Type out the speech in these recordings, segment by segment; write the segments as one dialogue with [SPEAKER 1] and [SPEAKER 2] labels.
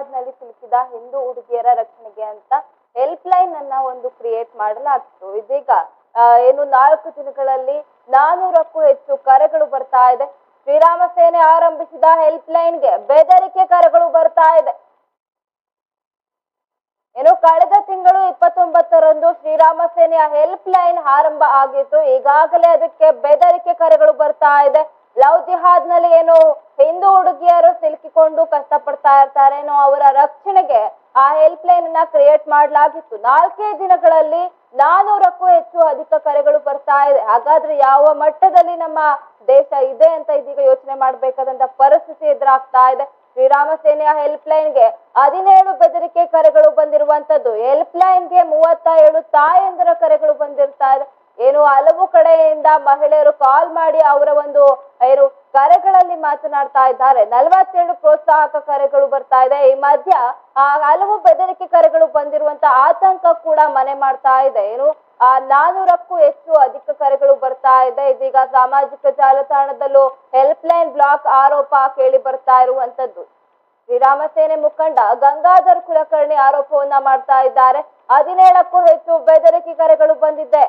[SPEAKER 1] ಜಿಹಾದ್ನಲ್ಲಿ ಸಿಲುಕಿದ ಹಿಂದೂ ಹುಡುಗಿಯರ ರಕ್ಷಣೆಗೆ ಅಂತ ಹೆಲ್ಪ್ ಲೈನ್ ಅನ್ನ ಒಂದು ಕ್ರಿಯೇಟ್ ಮಾಡಲಾಗಿತ್ತು ಇದೀಗ ಏನು ನಾಲ್ಕು ದಿನಗಳಲ್ಲಿ ನಾನೂರಕ್ಕೂ ಹೆಚ್ಚು ಕರೆಗಳು ಬರ್ತಾ ಇದೆ. ಶ್ರೀರಾಮ ಸೇನೆ ಆರಂಭಿಸಿದ ಹೆಲ್ಪ್ ಲೈನ್ಗೆ ಬೆದರಿಕೆ ಕರೆಗಳು ಬರ್ತಾ ಇದೆ. ಏನು ಕಳೆದ ತಿಂಗಳು ಇಪ್ಪತ್ತೊಂಬತ್ತರಂದು ಶ್ರೀರಾಮ ಸೇನೆಯ ಹೆಲ್ಪ್ ಲೈನ್ ಆರಂಭ ಆಗಿತ್ತು. ಈಗಾಗಲೇ ಅದಕ್ಕೆ ಬೆದರಿಕೆ ಕರೆಗಳು ಬರ್ತಾ ಇದೆ. ಲವ್ ಜಿಹಾದ್ನಲ್ಲಿ ಏನು ಹಿಂದೂ ಹುಡುಗಿಯರು ಸಿಲುಕಿಕೊಂಡು ಕಷ್ಟಪಡ್ತಾ ಇರ್ತಾರೆ ಅವರ ರಕ್ಷಣೆಗೆ ಆ ಹೆಲ್ಪ್ ಲೈನ್ ಅನ್ನ ಕ್ರಿಯೇಟ್ ಮಾಡಲಾಗಿತ್ತು. ನಾಲ್ಕೇ ದಿನಗಳಲ್ಲಿ ನಾನೂರಕ್ಕೂ ಹೆಚ್ಚು ಅಧಿಕ ಕರೆಗಳು ಬರ್ತಾ ಇದೆ. ಹಾಗಾದ್ರೆ ಯಾವ ಮಟ್ಟದಲ್ಲಿ ನಮ್ಮ ದೇಶ ಇದೆ ಅಂತ ಇದೀಗ ಯೋಚನೆ ಮಾಡ್ಬೇಕಾದಂತ ಪರಿಸ್ಥಿತಿ ಎದುರಾಗ್ತಾ ಇದೆ. ಶ್ರೀರಾಮ ಸೇನೆಯ ಹೆಲ್ಪ್ ಲೈನ್ಗೆ ಹದಿನೇಳು ಬೆದರಿಕೆ ಕರೆಗಳು ಬಂದಿರುವಂತದ್ದು. ಹೆಲ್ಪ್ ಲೈನ್ಗೆ ಮೂವತ್ತ ಏಳು ತಾಯಂದಿರ ಕರೆಗಳು ಬಂದಿರ್ತಾ ಇದೆ. ಏನು ಹಲವು ಕಡೆಯಿಂದ ಮಹಿಳೆಯರು ಕಾಲ್ ಮಾಡಿ ಅವರ ಒಂದು ಏನು ಕರೆಗಳಲ್ಲಿ ಮಾತನಾಡ್ತಾ ಇದ್ದಾರೆ. ನಲವತ್ತೇಳು ಪ್ರೋತ್ಸಾಹಕ ಕರೆಗಳು ಬರ್ತಾ ಇದೆ. ಈ ಮಧ್ಯ ಆ ಹಲವು ಬೆದರಿಕೆ ಕರೆಗಳು ಬಂದಿರುವಂತ ಆತಂಕ ಕೂಡ ಮನೆ ಮಾಡ್ತಾ ಇದೆ. ಏನು ಆ ನಾನೂರಕ್ಕೂ ಹೆಚ್ಚು ಅಧಿಕ ಕರೆಗಳು ಬರ್ತಾ ಇದೆ. ಇದೀಗ ಸಾಮಾಜಿಕ ಜಾಲತಾಣದಲ್ಲೂ ಹೆಲ್ಪ್ ಲೈನ್ ಬ್ಲಾಕ್ ಆರೋಪ ಕೇಳಿ ಬರ್ತಾ ಇರುವಂತದ್ದು. ಶ್ರೀರಾಮ ಸೇನೆ ಮುಖಂಡ ಗಂಗಾಧರ್ ಕುಲಕರ್ಣಿ ಆರೋಪವನ್ನ ಮಾಡ್ತಾ ಇದ್ದಾರೆ. ಹದಿನೇಳಕ್ಕೂ ಹೆಚ್ಚು ಬೆದರಿಕೆ ಕರೆಗಳು ಬಂದಿದೆ.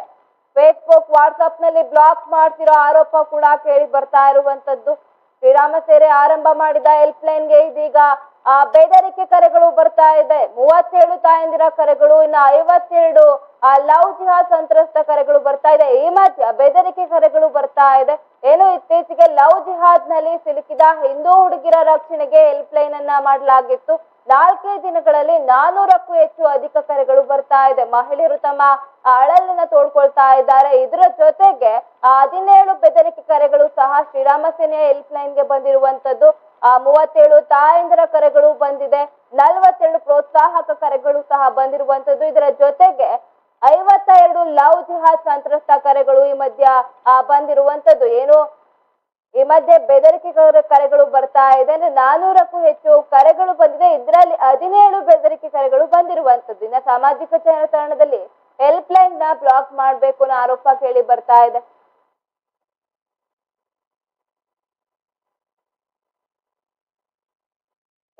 [SPEAKER 1] ಫೇಸ್ಬುಕ್ ವಾಟ್ಸ್ಆಪ್ನಲ್ಲಿ ಬ್ಲಾಕ್ ಮಾಡ್ತಿರೋ ಆರೋಪ ಕೂಡ ಕೇಳಿ ಬರ್ತಾ ಇರುವಂತದ್ದು. ಶ್ರೀರಾಮ ಸೇರೆ ಆರಂಭ ಮಾಡಿದ ಹೆಲ್ಪ್ ಲೈನ್ಗೆ ಇದೀಗ, ಆ, ಬೆದರಿಕೆ ಕರೆಗಳು ಬರ್ತಾ ಇದೆ. ಮೂವತ್ತೇಳು ತಾಯಂದಿರ ಕರೆಗಳು, ಇನ್ನು ಐವತ್ತೆರಡು ಲವ್ ಜಿಹಾದ್ ಸಂತ್ರಸ್ತ ಕರೆಗಳು ಬರ್ತಾ ಇದೆ. ಈ ಮಧ್ಯ ಬೆದರಿಕೆ ಕರೆಗಳು ಬರ್ತಾ ಇದೆ. ಏನು ಇತ್ತೀಚೆಗೆ ಲವ್ ಜಿಹಾದ್ನಲ್ಲಿ ಸಿಲುಕಿದ ಹಿಂದೂ ಹುಡುಗಿರ ರಕ್ಷಣೆಗೆ ಹೆಲ್ಪ್ ಲೈನ್ ಅನ್ನ ಮಾಡಲಾಗಿತ್ತು. ನಾಲ್ಕೇ ದಿನಗಳಲ್ಲಿ ನಾನೂರಕ್ಕೂ ಹೆಚ್ಚು ಅಧಿಕ ಕರೆಗಳು ಬರ್ತಾ ಇದೆ. ಮಹಿಳೆಯರು ತಮ್ಮ ಅಳಲನ್ನ ತೋಡ್ಕೊಳ್ತಾ ಇದ್ದಾರೆ. ಇದರ ಜೊತೆಗೆ ಹದಿನೇಳು ಬೆದರಿಕೆ ಕರೆಗಳು ಸಹ ಶ್ರೀರಾಮ ಸೇನೆಯ ಹೆಲ್ಪ್ ಲೈನ್ಗೆ ಬಂದಿರುವಂತದ್ದು ಆ ಮೂವತ್ತೇಳು ತಾಯಂದಿರ ಕರೆಗಳು ಬಂದಿದೆ. ನಲವತ್ತೆರಡು ಪ್ರೋತ್ಸಾಹಕ ಕರೆಗಳು ಸಹ ಬಂದಿರುವಂತದ್ದು ಇದರ ಜೊತೆಗೆ ಐವತ್ತ ಎರಡು ಲವ್ ಜಿಹಾದ್ ಸಂತ್ರಸ್ತ ಕರೆಗಳು ಈ ಮಧ್ಯ ಬಂದಿರುವಂತದ್ದು ಏನು ಈ ಮಧ್ಯೆ ಬೆದರಿಕೆ ಕರೆ- ಕರೆಗಳು ಬರ್ತಾ ಇದೆ. ಅಂದ್ರೆ ನಾನೂರಕ್ಕೂ ಹೆಚ್ಚು ಕರೆಗಳು ಬಂದಿದೆ. ಇದರಲ್ಲಿ ಹದಿನೇಳು ಬೆದರಿಕೆ ಕರೆಗಳು ಬಂದಿರುವಂತದ್ದು. ಇನ್ನ ಸಾಮಾಜಿಕ ಜಾಲತಾಣದಲ್ಲಿ ಹೆಲ್ಪ್ ಲೈನ್ನ ಬ್ಲಾಕ್ ಮಾಡ್ಬೇಕು ಅನ್ನೋ ಆರೋಪ ಕೇಳಿ ಬರ್ತಾ ಇದೆ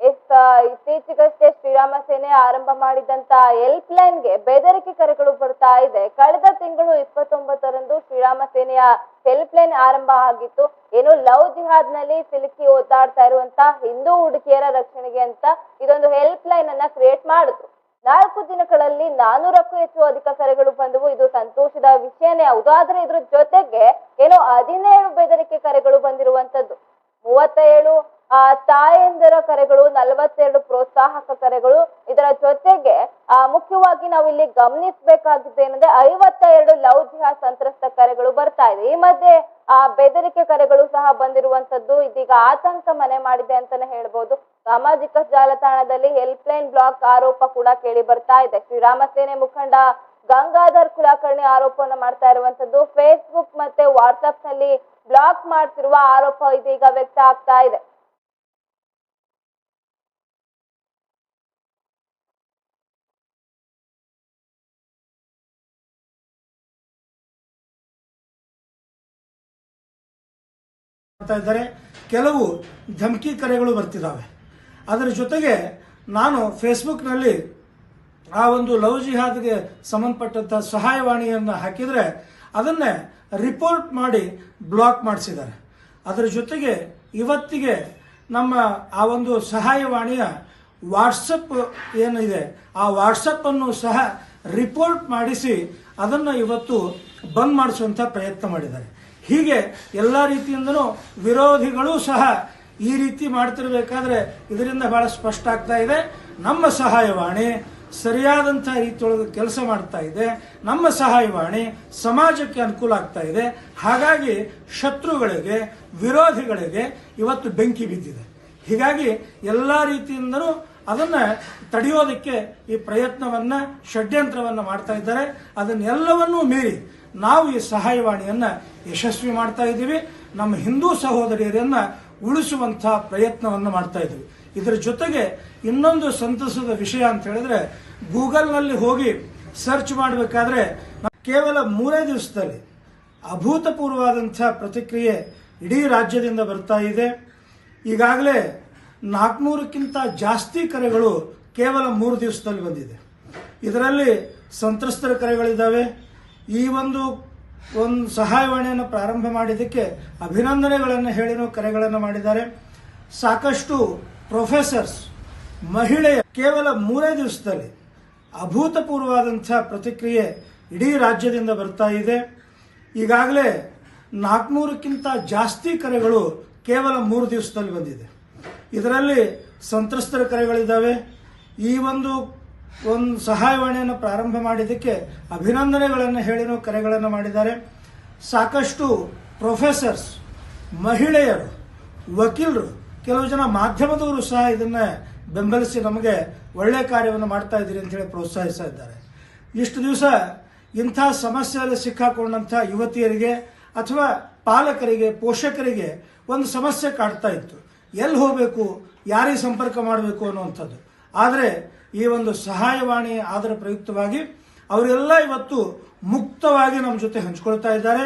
[SPEAKER 1] ಎಸ್ ಆ, ಇತ್ತೀಚೆಗಷ್ಟೇ ಶ್ರೀರಾಮ ಸೇನೆ ಆರಂಭ ಮಾಡಿದಂತ ಹೆಲ್ಪ್ ಲೈನ್ಗೆ ಬೆದರಿಕೆ ಕರೆಗಳು ಬರ್ತಾ ಇದೆ. ಕಳೆದ ತಿಂಗಳು ಇಪ್ಪತ್ತೊಂಬತ್ತರಂದು ಶ್ರೀರಾಮ ಸೇನೆಯ ಹೆಲ್ಪ್ ಲೈನ್ ಆರಂಭ ಆಗಿತ್ತು. ಏನು ಲವ್ ಜಿಹಾದ್ನಲ್ಲಿ ಸಿಲುಕಿ ಓದಾಡ್ತಾ ಇರುವಂತ ಹಿಂದೂ ಹುಡುಗಿಯರ ರಕ್ಷಣೆಗೆ ಅಂತ ಇದೊಂದು ಹೆಲ್ಪ್ ಲೈನ್ ಅನ್ನ ಕ್ರಿಯೇಟ್ ಮಾಡಿದ್ರು. ನಾಲ್ಕು ದಿನಗಳಲ್ಲಿ ನಾನೂರಕ್ಕೂ ಹೆಚ್ಚು ಅಧಿಕ ಕರೆಗಳು ಬಂದವು. ಇದು ಸಂತೋಷದ ವಿಷಯನೇ. ಹೌದು ಆದ್ರೆ ಇದ್ರ ಜೊತೆಗೆ ಏನೋ ಹದಿನೇಳು ಬೆದರಿಕೆ ಕರೆಗಳು ಬಂದಿರುವಂತದ್ದು. ಮೂವತ್ತ ಏಳು ಆ, ತಾಯಂದಿರ ಕರೆಗಳು, ನಲವತ್ತೆರಡು ಪ್ರೋತ್ಸಾಹಕ ಕರೆಗಳು, ಇದರ ಜೊತೆಗೆ, ಆ, ಮುಖ್ಯವಾಗಿ ನಾವು ಇಲ್ಲಿ ಗಮನಿಸಬೇಕಾಗಿದ್ದು ಏನಂದ್ರೆ ಐವತ್ತ ಎರಡು ಲವ್ ಜಿಹಾ ಸಂತ್ರಸ್ತ ಕರೆಗಳು ಬರ್ತಾ ಇದೆ. ಈ ಮಧ್ಯೆ, ಆ, ಬೆದರಿಕೆ ಕರೆಗಳು ಸಹ ಬಂದಿರುವಂತದ್ದು ಇದೀಗ ಆತಂಕ ಮನೆ ಮಾಡಿದೆ ಅಂತಾನೆ ಹೇಳ್ಬೋದು. ಸಾಮಾಜಿಕ ಜಾಲತಾಣದಲ್ಲಿ ಹೆಲ್ಪ್ ಲೈನ್ ಬ್ಲಾಕ್ ಆರೋಪ ಕೂಡ ಕೇಳಿ ಬರ್ತಾ ಇದೆ. ಶ್ರೀರಾಮ ಸೇನೆ ಮುಖಂಡ ಗಂಗಾಧರ್ ಕುಲಕರ್ಣಿ ಆರೋಪವನ್ನು ಮಾಡ್ತಾ ಇರುವಂತದ್ದು ಫೇಸ್ಬುಕ್ ಮತ್ತೆ ವಾಟ್ಸಪ್ನಲ್ಲಿ ಬ್ಲಾಕ್ ಮಾಡ್ತಿರುವ ಆರೋಪ ಇದೀಗ ವ್ಯಕ್ತ ಆಗ್ತಾ ಇದೆ.
[SPEAKER 2] ಮಾಡ್ತಾ ಇದ್ದಾರೆ. ಕೆಲವು ಧಮಕಿ ಕರೆಗಳು ಬರ್ತಿದ್ದಾವೆ. ಅದರ ಜೊತೆಗೆ ನಾನು ಫೇಸ್ಬುಕ್ನಲ್ಲಿ ಆ ಒಂದು ಲವ್ ಜಿಹಾದ್ಗೆ ಸಂಬಂಧಪಟ್ಟಂಥ ಸಹಾಯವಾಣಿಯನ್ನು ಹಾಕಿದರೆ ಅದನ್ನೇ ರಿಪೋರ್ಟ್ ಮಾಡಿ ಬ್ಲಾಕ್ ಮಾಡಿಸಿದ್ದಾರೆ. ಅದರ ಜೊತೆಗೆ ಇವತ್ತಿಗೆ ನಮ್ಮ ಆ ಒಂದು ಸಹಾಯವಾಣಿಯ ವಾಟ್ಸಪ್ ಏನಿದೆ, ಆ ವಾಟ್ಸಪ್ಪನ್ನು ಸಹ ರಿಪೋರ್ಟ್ ಮಾಡಿಸಿ ಅದನ್ನು ಇವತ್ತು ಬಂದ್ ಮಾಡಿಸುವಂಥ ಪ್ರಯತ್ನ ಮಾಡಿದ್ದಾರೆ. ಹೀಗೆ ಎಲ್ಲ ರೀತಿಯಿಂದನೂ ವಿರೋಧಿಗಳು ಸಹ ಈ ರೀತಿ ಮಾಡ್ತಿರ್ಬೇಕಾದ್ರೆ ಇದರಿಂದ ಬಹಳ ಸ್ಪಷ್ಟ ಆಗ್ತಾ ಇದೆ. ನಮ್ಮ ಸಹಾಯವಾಣಿ ಸರಿಯಾದಂಥ ರೀತಿಯೊಳಗೆ ಕೆಲಸ ಮಾಡ್ತಾ ಇದೆ. ನಮ್ಮ ಸಹಾಯವಾಣಿ ಸಮಾಜಕ್ಕೆ ಅನುಕೂಲ ಆಗ್ತಾ ಇದೆ. ಹಾಗಾಗಿ ಶತ್ರುಗಳಿಗೆ, ವಿರೋಧಿಗಳಿಗೆ ಇವತ್ತು ಬೆಂಕಿ ಬಿದ್ದಿದೆ. ಹೀಗಾಗಿ ಎಲ್ಲ ರೀತಿಯಿಂದಲೂ ಅದನ್ನ ತಡೆಯೋದಕ್ಕೆ ಈ ಪ್ರಯತ್ನವನ್ನ, ಷಡ್ಯಂತ್ರವನ್ನ ಮಾಡ್ತಾ ಇದ್ದಾರೆ. ಅದನ್ನೆಲ್ಲವನ್ನೂ ಮೀರಿ ನಾವು ಈ ಸಹಾಯವಾಣಿಯನ್ನ ಯಶಸ್ವಿ ಮಾಡ್ತಾ ಇದ್ದೀವಿ. ನಮ್ಮ ಹಿಂದೂ ಸಹೋದರಿಯರನ್ನ ಉಳಿಸುವಂತಹ ಪ್ರಯತ್ನವನ್ನು ಮಾಡ್ತಾ ಇದ್ದೀವಿ. ಇದರ ಜೊತೆಗೆ ಇನ್ನೊಂದು ಸಂತಸದ ವಿಷಯ ಅಂತ ಹೇಳಿದ್ರೆ, ಗೂಗಲ್ನಲ್ಲಿ ಹೋಗಿ ಸರ್ಚ್ ಮಾಡಬೇಕಾದ್ರೆ ಕೇವಲ ಮೂರೇ ದಿವಸದಲ್ಲಿ ಅಭೂತಪೂರ್ವವಾದಂಥ ಪ್ರತಿಕ್ರಿಯೆ ಇಡೀ ರಾಜ್ಯದಿಂದ ಬರ್ತಾ ಇದೆ. ಈಗಾಗಲೇ ನಾಲ್ಕುನೂರಕ್ಕಿಂತ ಜಾಸ್ತಿ ಕರೆಗಳು ಕೇವಲ ಮೂರು ದಿವಸದಲ್ಲಿ ಬಂದಿದೆ. ಇದರಲ್ಲಿ ಸಂತ್ರಸ್ತರ ಕರೆಗಳಿದ್ದಾವೆ. ಈ ಒಂದು ಒಂದು ಸಹಾಯವಾಣಿಯನ್ನು ಪ್ರಾರಂಭ ಮಾಡಿದ್ದಕ್ಕೆ ಅಭಿನಂದನೆಗಳನ್ನು ಹೇಳಿನೂ ಕರೆಗಳನ್ನು ಮಾಡಿದ್ದಾರೆ. ಸಾಕಷ್ಟು ಪ್ರೊಫೆಸರ್ಸ್ ಮಹಿಳೆಯ ಕೇವಲ ಮೂರೇ ದಿವಸದಲ್ಲಿ ಅಭೂತಪೂರ್ವವಾದಂಥ ಪ್ರತಿಕ್ರಿಯೆ ಇಡೀ ರಾಜ್ಯದಿಂದ ಬರ್ತಾ ಇದೆ. ಈಗಾಗಲೇ ನಾಲ್ಕುನೂರಕ್ಕಿಂತ ಜಾಸ್ತಿ ಕರೆಗಳು ಕೇವಲ ಮೂರು ದಿವಸದಲ್ಲಿ ಬಂದಿದೆ. ಇದರಲ್ಲಿ ಸಂತ್ರಸ್ತರ ಕರೆಗಳಿದ್ದಾವೆ. ಈ ಒಂದು ಒಂದು ಸಹಾಯವಾಣಿಯನ್ನು ಪ್ರಾರಂಭ ಮಾಡಿದ್ದಕ್ಕೆ ಅಭಿನಂದನೆಗಳನ್ನು ಹೇಳಿನೂ ಕರೆಗಳನ್ನು ಮಾಡಿದ್ದಾರೆ. ಸಾಕಷ್ಟು ಪ್ರೊಫೆಸರ್ಸ್, ಮಹಿಳೆಯರು, ವಕೀಲರು, ಕೆಲವು ಜನ ಮಾಧ್ಯಮದವರು ಸಹ ಇದನ್ನು ಬೆಂಬಲಿಸಿ ನಮಗೆ ಒಳ್ಳೆ ಕಾರ್ಯವನ್ನು ಮಾಡ್ತಾ ಇದ್ದೀರಿ ಅಂತ ಹೇಳಿ ಪ್ರೋತ್ಸಾಹಿಸ್ತಾ ಇದ್ದಾರೆ. ಇಷ್ಟು ದಿವಸ ಇಂಥ ಸಮಸ್ಯೆಯಲ್ಲಿ ಸಿಕ್ಕಾಕೊಂಡಂಥ ಯುವತಿಯರಿಗೆ ಅಥವಾ ಪಾಲಕರಿಗೆ, ಪೋಷಕರಿಗೆ ಒಂದು ಸಮಸ್ಯೆ ಕಾಡ್ತಾ ಇತ್ತು. ಎಲ್ಲಿ ಹೋಗಬೇಕು, ಯಾರಿಗೆ ಸಂಪರ್ಕ ಮಾಡಬೇಕು ಅನ್ನುವಂಥದ್ದು. ಆದರೆ ಈ ಒಂದು ಸಹಾಯವಾಣಿ ಆದರ ಪ್ರಯುಕ್ತವಾಗಿ ಅವರೆಲ್ಲ ಇವತ್ತು ಮುಕ್ತವಾಗಿ ನಮ್ಮ ಜೊತೆ ಹಂಚ್ಕೊಳ್ತಾ ಇದ್ದಾರೆ.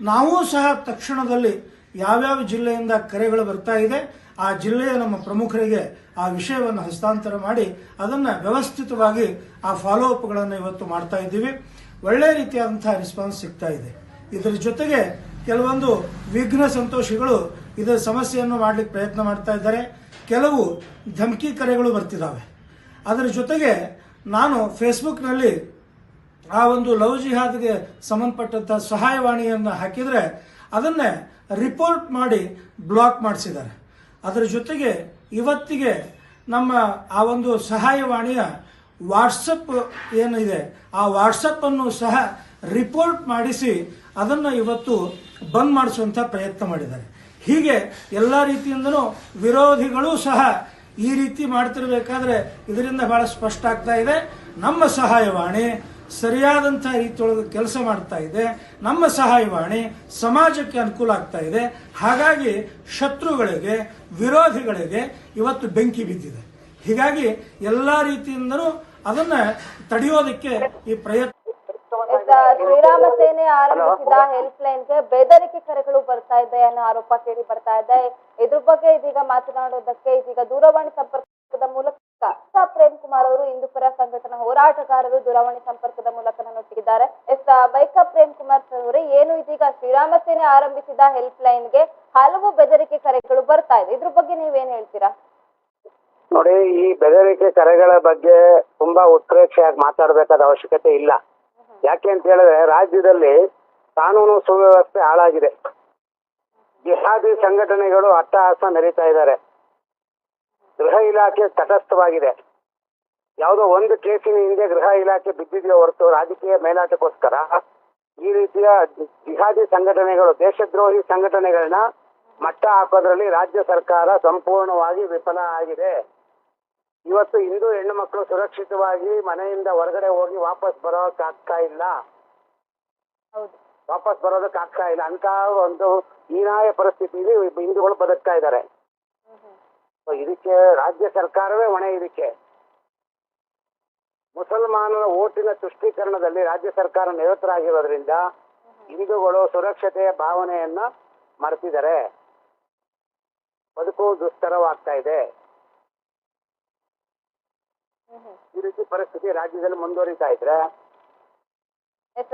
[SPEAKER 2] ನಾವು ಸಹ ತಕ್ಷಣದಲ್ಲಿ ಯಾವ್ಯಾವ ಜಿಲ್ಲೆಯಿಂದ ಕರೆಗಳು ಬರ್ತಾ ಇದೆ, ಆ ಜಿಲ್ಲೆಯ ನಮ್ಮ ಪ್ರಮುಖರಿಗೆ ಆ ವಿಷಯವನ್ನು ಹಸ್ತಾಂತರ ಮಾಡಿ ಅದನ್ನು ವ್ಯವಸ್ಥಿತವಾಗಿ ಆ ಫಾಲೋ ಅಪ್ಗಳನ್ನು ಇವತ್ತು ಮಾಡ್ತಾ ಇದ್ದೀವಿ. ಒಳ್ಳೆ ರೀತಿಯಾದಂತಹ ರೆಸ್ಪಾನ್ಸ್ ಸಿಗ್ತಾ ಇದೆ. ಇದರ ಜೊತೆಗೆ ಕೆಲವೊಂದು ವಿಘ್ನ ಸಂತೋಷಿಗಳು ಇದರ ಸಮಸ್ಯೆಯನ್ನು ಮಾಡಲಿಕ್ಕೆ ಪ್ರಯತ್ನ ಮಾಡ್ತಾ ಇದ್ದಾರೆ. ಕೆಲವು ಧಮಕಿ ಕರೆಗಳು ಬರ್ತಿದ್ದಾವೆ ಅದರ ಜೊತೆಗೆ ನಾನು ಫೇಸ್ಬುಕ್ನಲ್ಲಿ ಆ ಒಂದು ಲವ್ ಜಿಹಾದ್ಗೆ ಸಂಬಂಧಪಟ್ಟಂಥ ಸಹಾಯವಾಣಿಯನ್ನು ಹಾಕಿದರೆ ಅದನ್ನೇ ರಿಪೋರ್ಟ್ ಮಾಡಿ ಬ್ಲಾಕ್ ಮಾಡಿಸಿದ್ದಾರೆ. ಅದರ ಜೊತೆಗೆ ಇವತ್ತಿಗೆ ನಮ್ಮ ಆ ಒಂದು ಸಹಾಯವಾಣಿಯ ವಾಟ್ಸಪ್ ಏನಿದೆ, ಆ ವಾಟ್ಸಪ್ಪನ್ನು ಸಹ ರಿಪೋರ್ಟ್ ಮಾಡಿಸಿ ಅದನ್ನು ಇವತ್ತು ಬಂದ್ ಮಾಡಿಸುವಂಥ ಪ್ರಯತ್ನ ಮಾಡಿದ್ದಾರೆ. ಹೀಗೆ ಎಲ್ಲ ರೀತಿಯಿಂದನೂ ವಿರೋಧಿಗಳು ಸಹ ಈ ರೀತಿ ಮಾಡ್ತಿರ್ಬೇಕಾದ್ರೆ ಇದರಿಂದ ಬಹಳ ಸ್ಪಷ್ಟ ಆಗ್ತಾ ಇದೆ. ನಮ್ಮ ಸಹಾಯವಾಣಿ ಸರಿಯಾದಂಥ ರೀತಿಯೊಳಗೆ ಕೆಲಸ ಮಾಡ್ತಾ ಇದೆ. ನಮ್ಮ ಸಹಾಯವಾಣಿ ಸಮಾಜಕ್ಕೆ ಅನುಕೂಲ ಆಗ್ತಾ ಇದೆ. ಹಾಗಾಗಿ ಶತ್ರುಗಳಿಗೆ, ವಿರೋಧಿಗಳಿಗೆ ಇವತ್ತು ಬೆಂಕಿ ಬಿದ್ದಿದೆ. ಹೀಗಾಗಿ ಎಲ್ಲ ರೀತಿಯಿಂದನೂ ಅದನ್ನ ತಡೆಯೋದಕ್ಕೆ ಈ ಪ್ರಯತ್ನ
[SPEAKER 1] ಶ್ರೀರಾಮ ಸೇನೆ ಆರಂಭಿಸಿದ ಹೆಲ್ಪ್ ಲೈನ್ಗೆ ಬೆದರಿಕೆ ಕರೆಗಳು ಬರ್ತಾ ಇದೆ ಅನ್ನೋ ಆರೋಪ ಕೇಳಿ ಬರ್ತಾ ಇದೆ. ಇದ್ರ ಬಗ್ಗೆ ಇದೀಗ ಮಾತನಾಡೋದಕ್ಕೆ ಇದೀಗ ದೂರವಾಣಿ ಸಂಪರ್ಕದ ಮೂಲಕ ಪ್ರೇಮ್ ಕುಮಾರ್ ಅವರು ಹಿಂದೂಪರ ಸಂಘಟನಾ ಹೋರಾಟಗಾರರು ದೂರವಾಣಿ ಸಂಪರ್ಕದ ಮೂಲಕ ನನ್ನೊಟ್ಟಿಗಿದ್ದಾರೆ. ಎಸ್ ಬೈಕ ಪ್ರೇಮ್ ಕುಮಾರ್ ಸರ್ ಅವರೇ ಏನು ಇದೀಗ ಶ್ರೀರಾಮ ಸೇನೆ ಆರಂಭಿಸಿದ ಹೆಲ್ಪ್ ಲೈನ್ಗೆ ಹಲವು ಬೆದರಿಕೆ ಕರೆಗಳು ಬರ್ತಾ ಇದೆ. ಇದ್ರ ಬಗ್ಗೆ ನೀವೇನ್ ಹೇಳ್ತೀರಾ?
[SPEAKER 3] ನೋಡಿ ಈ ಬೆದರಿಕೆ ಕರೆಗಳ ಬಗ್ಗೆ ತುಂಬಾ ಉತ್ಪ್ರೇಕ್ಷೆಯಾಗಿ ಮಾತಾಡಬೇಕಾದ ಅವಶ್ಯಕತೆ ಇಲ್ಲ. ಯಾಕೆ ಅಂತ ಹೇಳಿದ್ರೆ ರಾಜ್ಯದಲ್ಲಿ ಕಾನೂನು ಸುವ್ಯವಸ್ಥೆ ಹಾಳಾಗಿದೆ. ಜಿಹಾದಿ ಸಂಘಟನೆಗಳು ಅಟ್ಟಹಾಸ ಮೆರೀತಾ ಇದ್ದಾರೆ. ಗೃಹ ಇಲಾಖೆ ತಟಸ್ಥವಾಗಿದೆ. ಯಾವುದೋ ಒಂದು ಕೇಸಿನ ಹಿಂದೆ ಗೃಹ ಇಲಾಖೆ ಬಿದ್ದಿದೆಯೋ ಹೊರತು ರಾಜಕೀಯ ಮೇಲಾಟಕ್ಕೋಸ್ಕರ ಈ ರೀತಿಯ ಜಿಹಾದಿ ಸಂಘಟನೆಗಳು, ದೇಶದ್ರೋಹಿ ಸಂಘಟನೆಗಳನ್ನ ಮಟ್ಟ ಹಾಕೋದ್ರಲ್ಲಿ ರಾಜ್ಯ ಸರ್ಕಾರ ಸಂಪೂರ್ಣವಾಗಿ ವಿಫಲ ಆಗಿದೆ. ಇವತ್ತು ಹಿಂದೂ ಹೆಣ್ಣು ಮಕ್ಕಳು ಸುರಕ್ಷಿತವಾಗಿ ಮನೆಯಿಂದ ಹೊರಗಡೆ ಹೋಗಿ ವಾಪಸ್ ಬರೋಕ್ ಆಗ್ತಾ ಇಲ್ಲ. ವಾಪಸ್ ಬರೋದಕ್ಕೆ ಆಗ್ತಾ ಇಲ್ಲ. ಅಂತ ಒಂದು ಹೀನಾಯ ಪರಿಸ್ಥಿತಿಲಿ ಹಿಂದೂಗಳು ಬದುಕ್ತಾ ಇದ್ದಾರೆ. ಇದಕ್ಕೆ ರಾಜ್ಯ ಸರ್ಕಾರವೇ ಹೊಣೆ ಇದಕ್ಕೆ. ಮುಸಲ್ಮಾನರ ಓಟಿನ ತುಷ್ಟೀಕರಣದಲ್ಲಿ ರಾಜ್ಯ ಸರ್ಕಾರ ನಿರತರಾಗಿರೋದ್ರಿಂದ ಹಿಂದೂಗಳು ಸುರಕ್ಷತೆಯ ಭಾವನೆಯನ್ನ ಮರೆತಿದ್ದಾರೆ. ಬದುಕು ದುಸ್ತರವಾಗ್ತಾ ಇದೆ. ಈ ರೀತಿ ಪರಿಸ್ಥಿತಿ ರಾಜ್ಯದಲ್ಲಿ ಮುಂದುವರಿತಾ ಇದ್ರೆ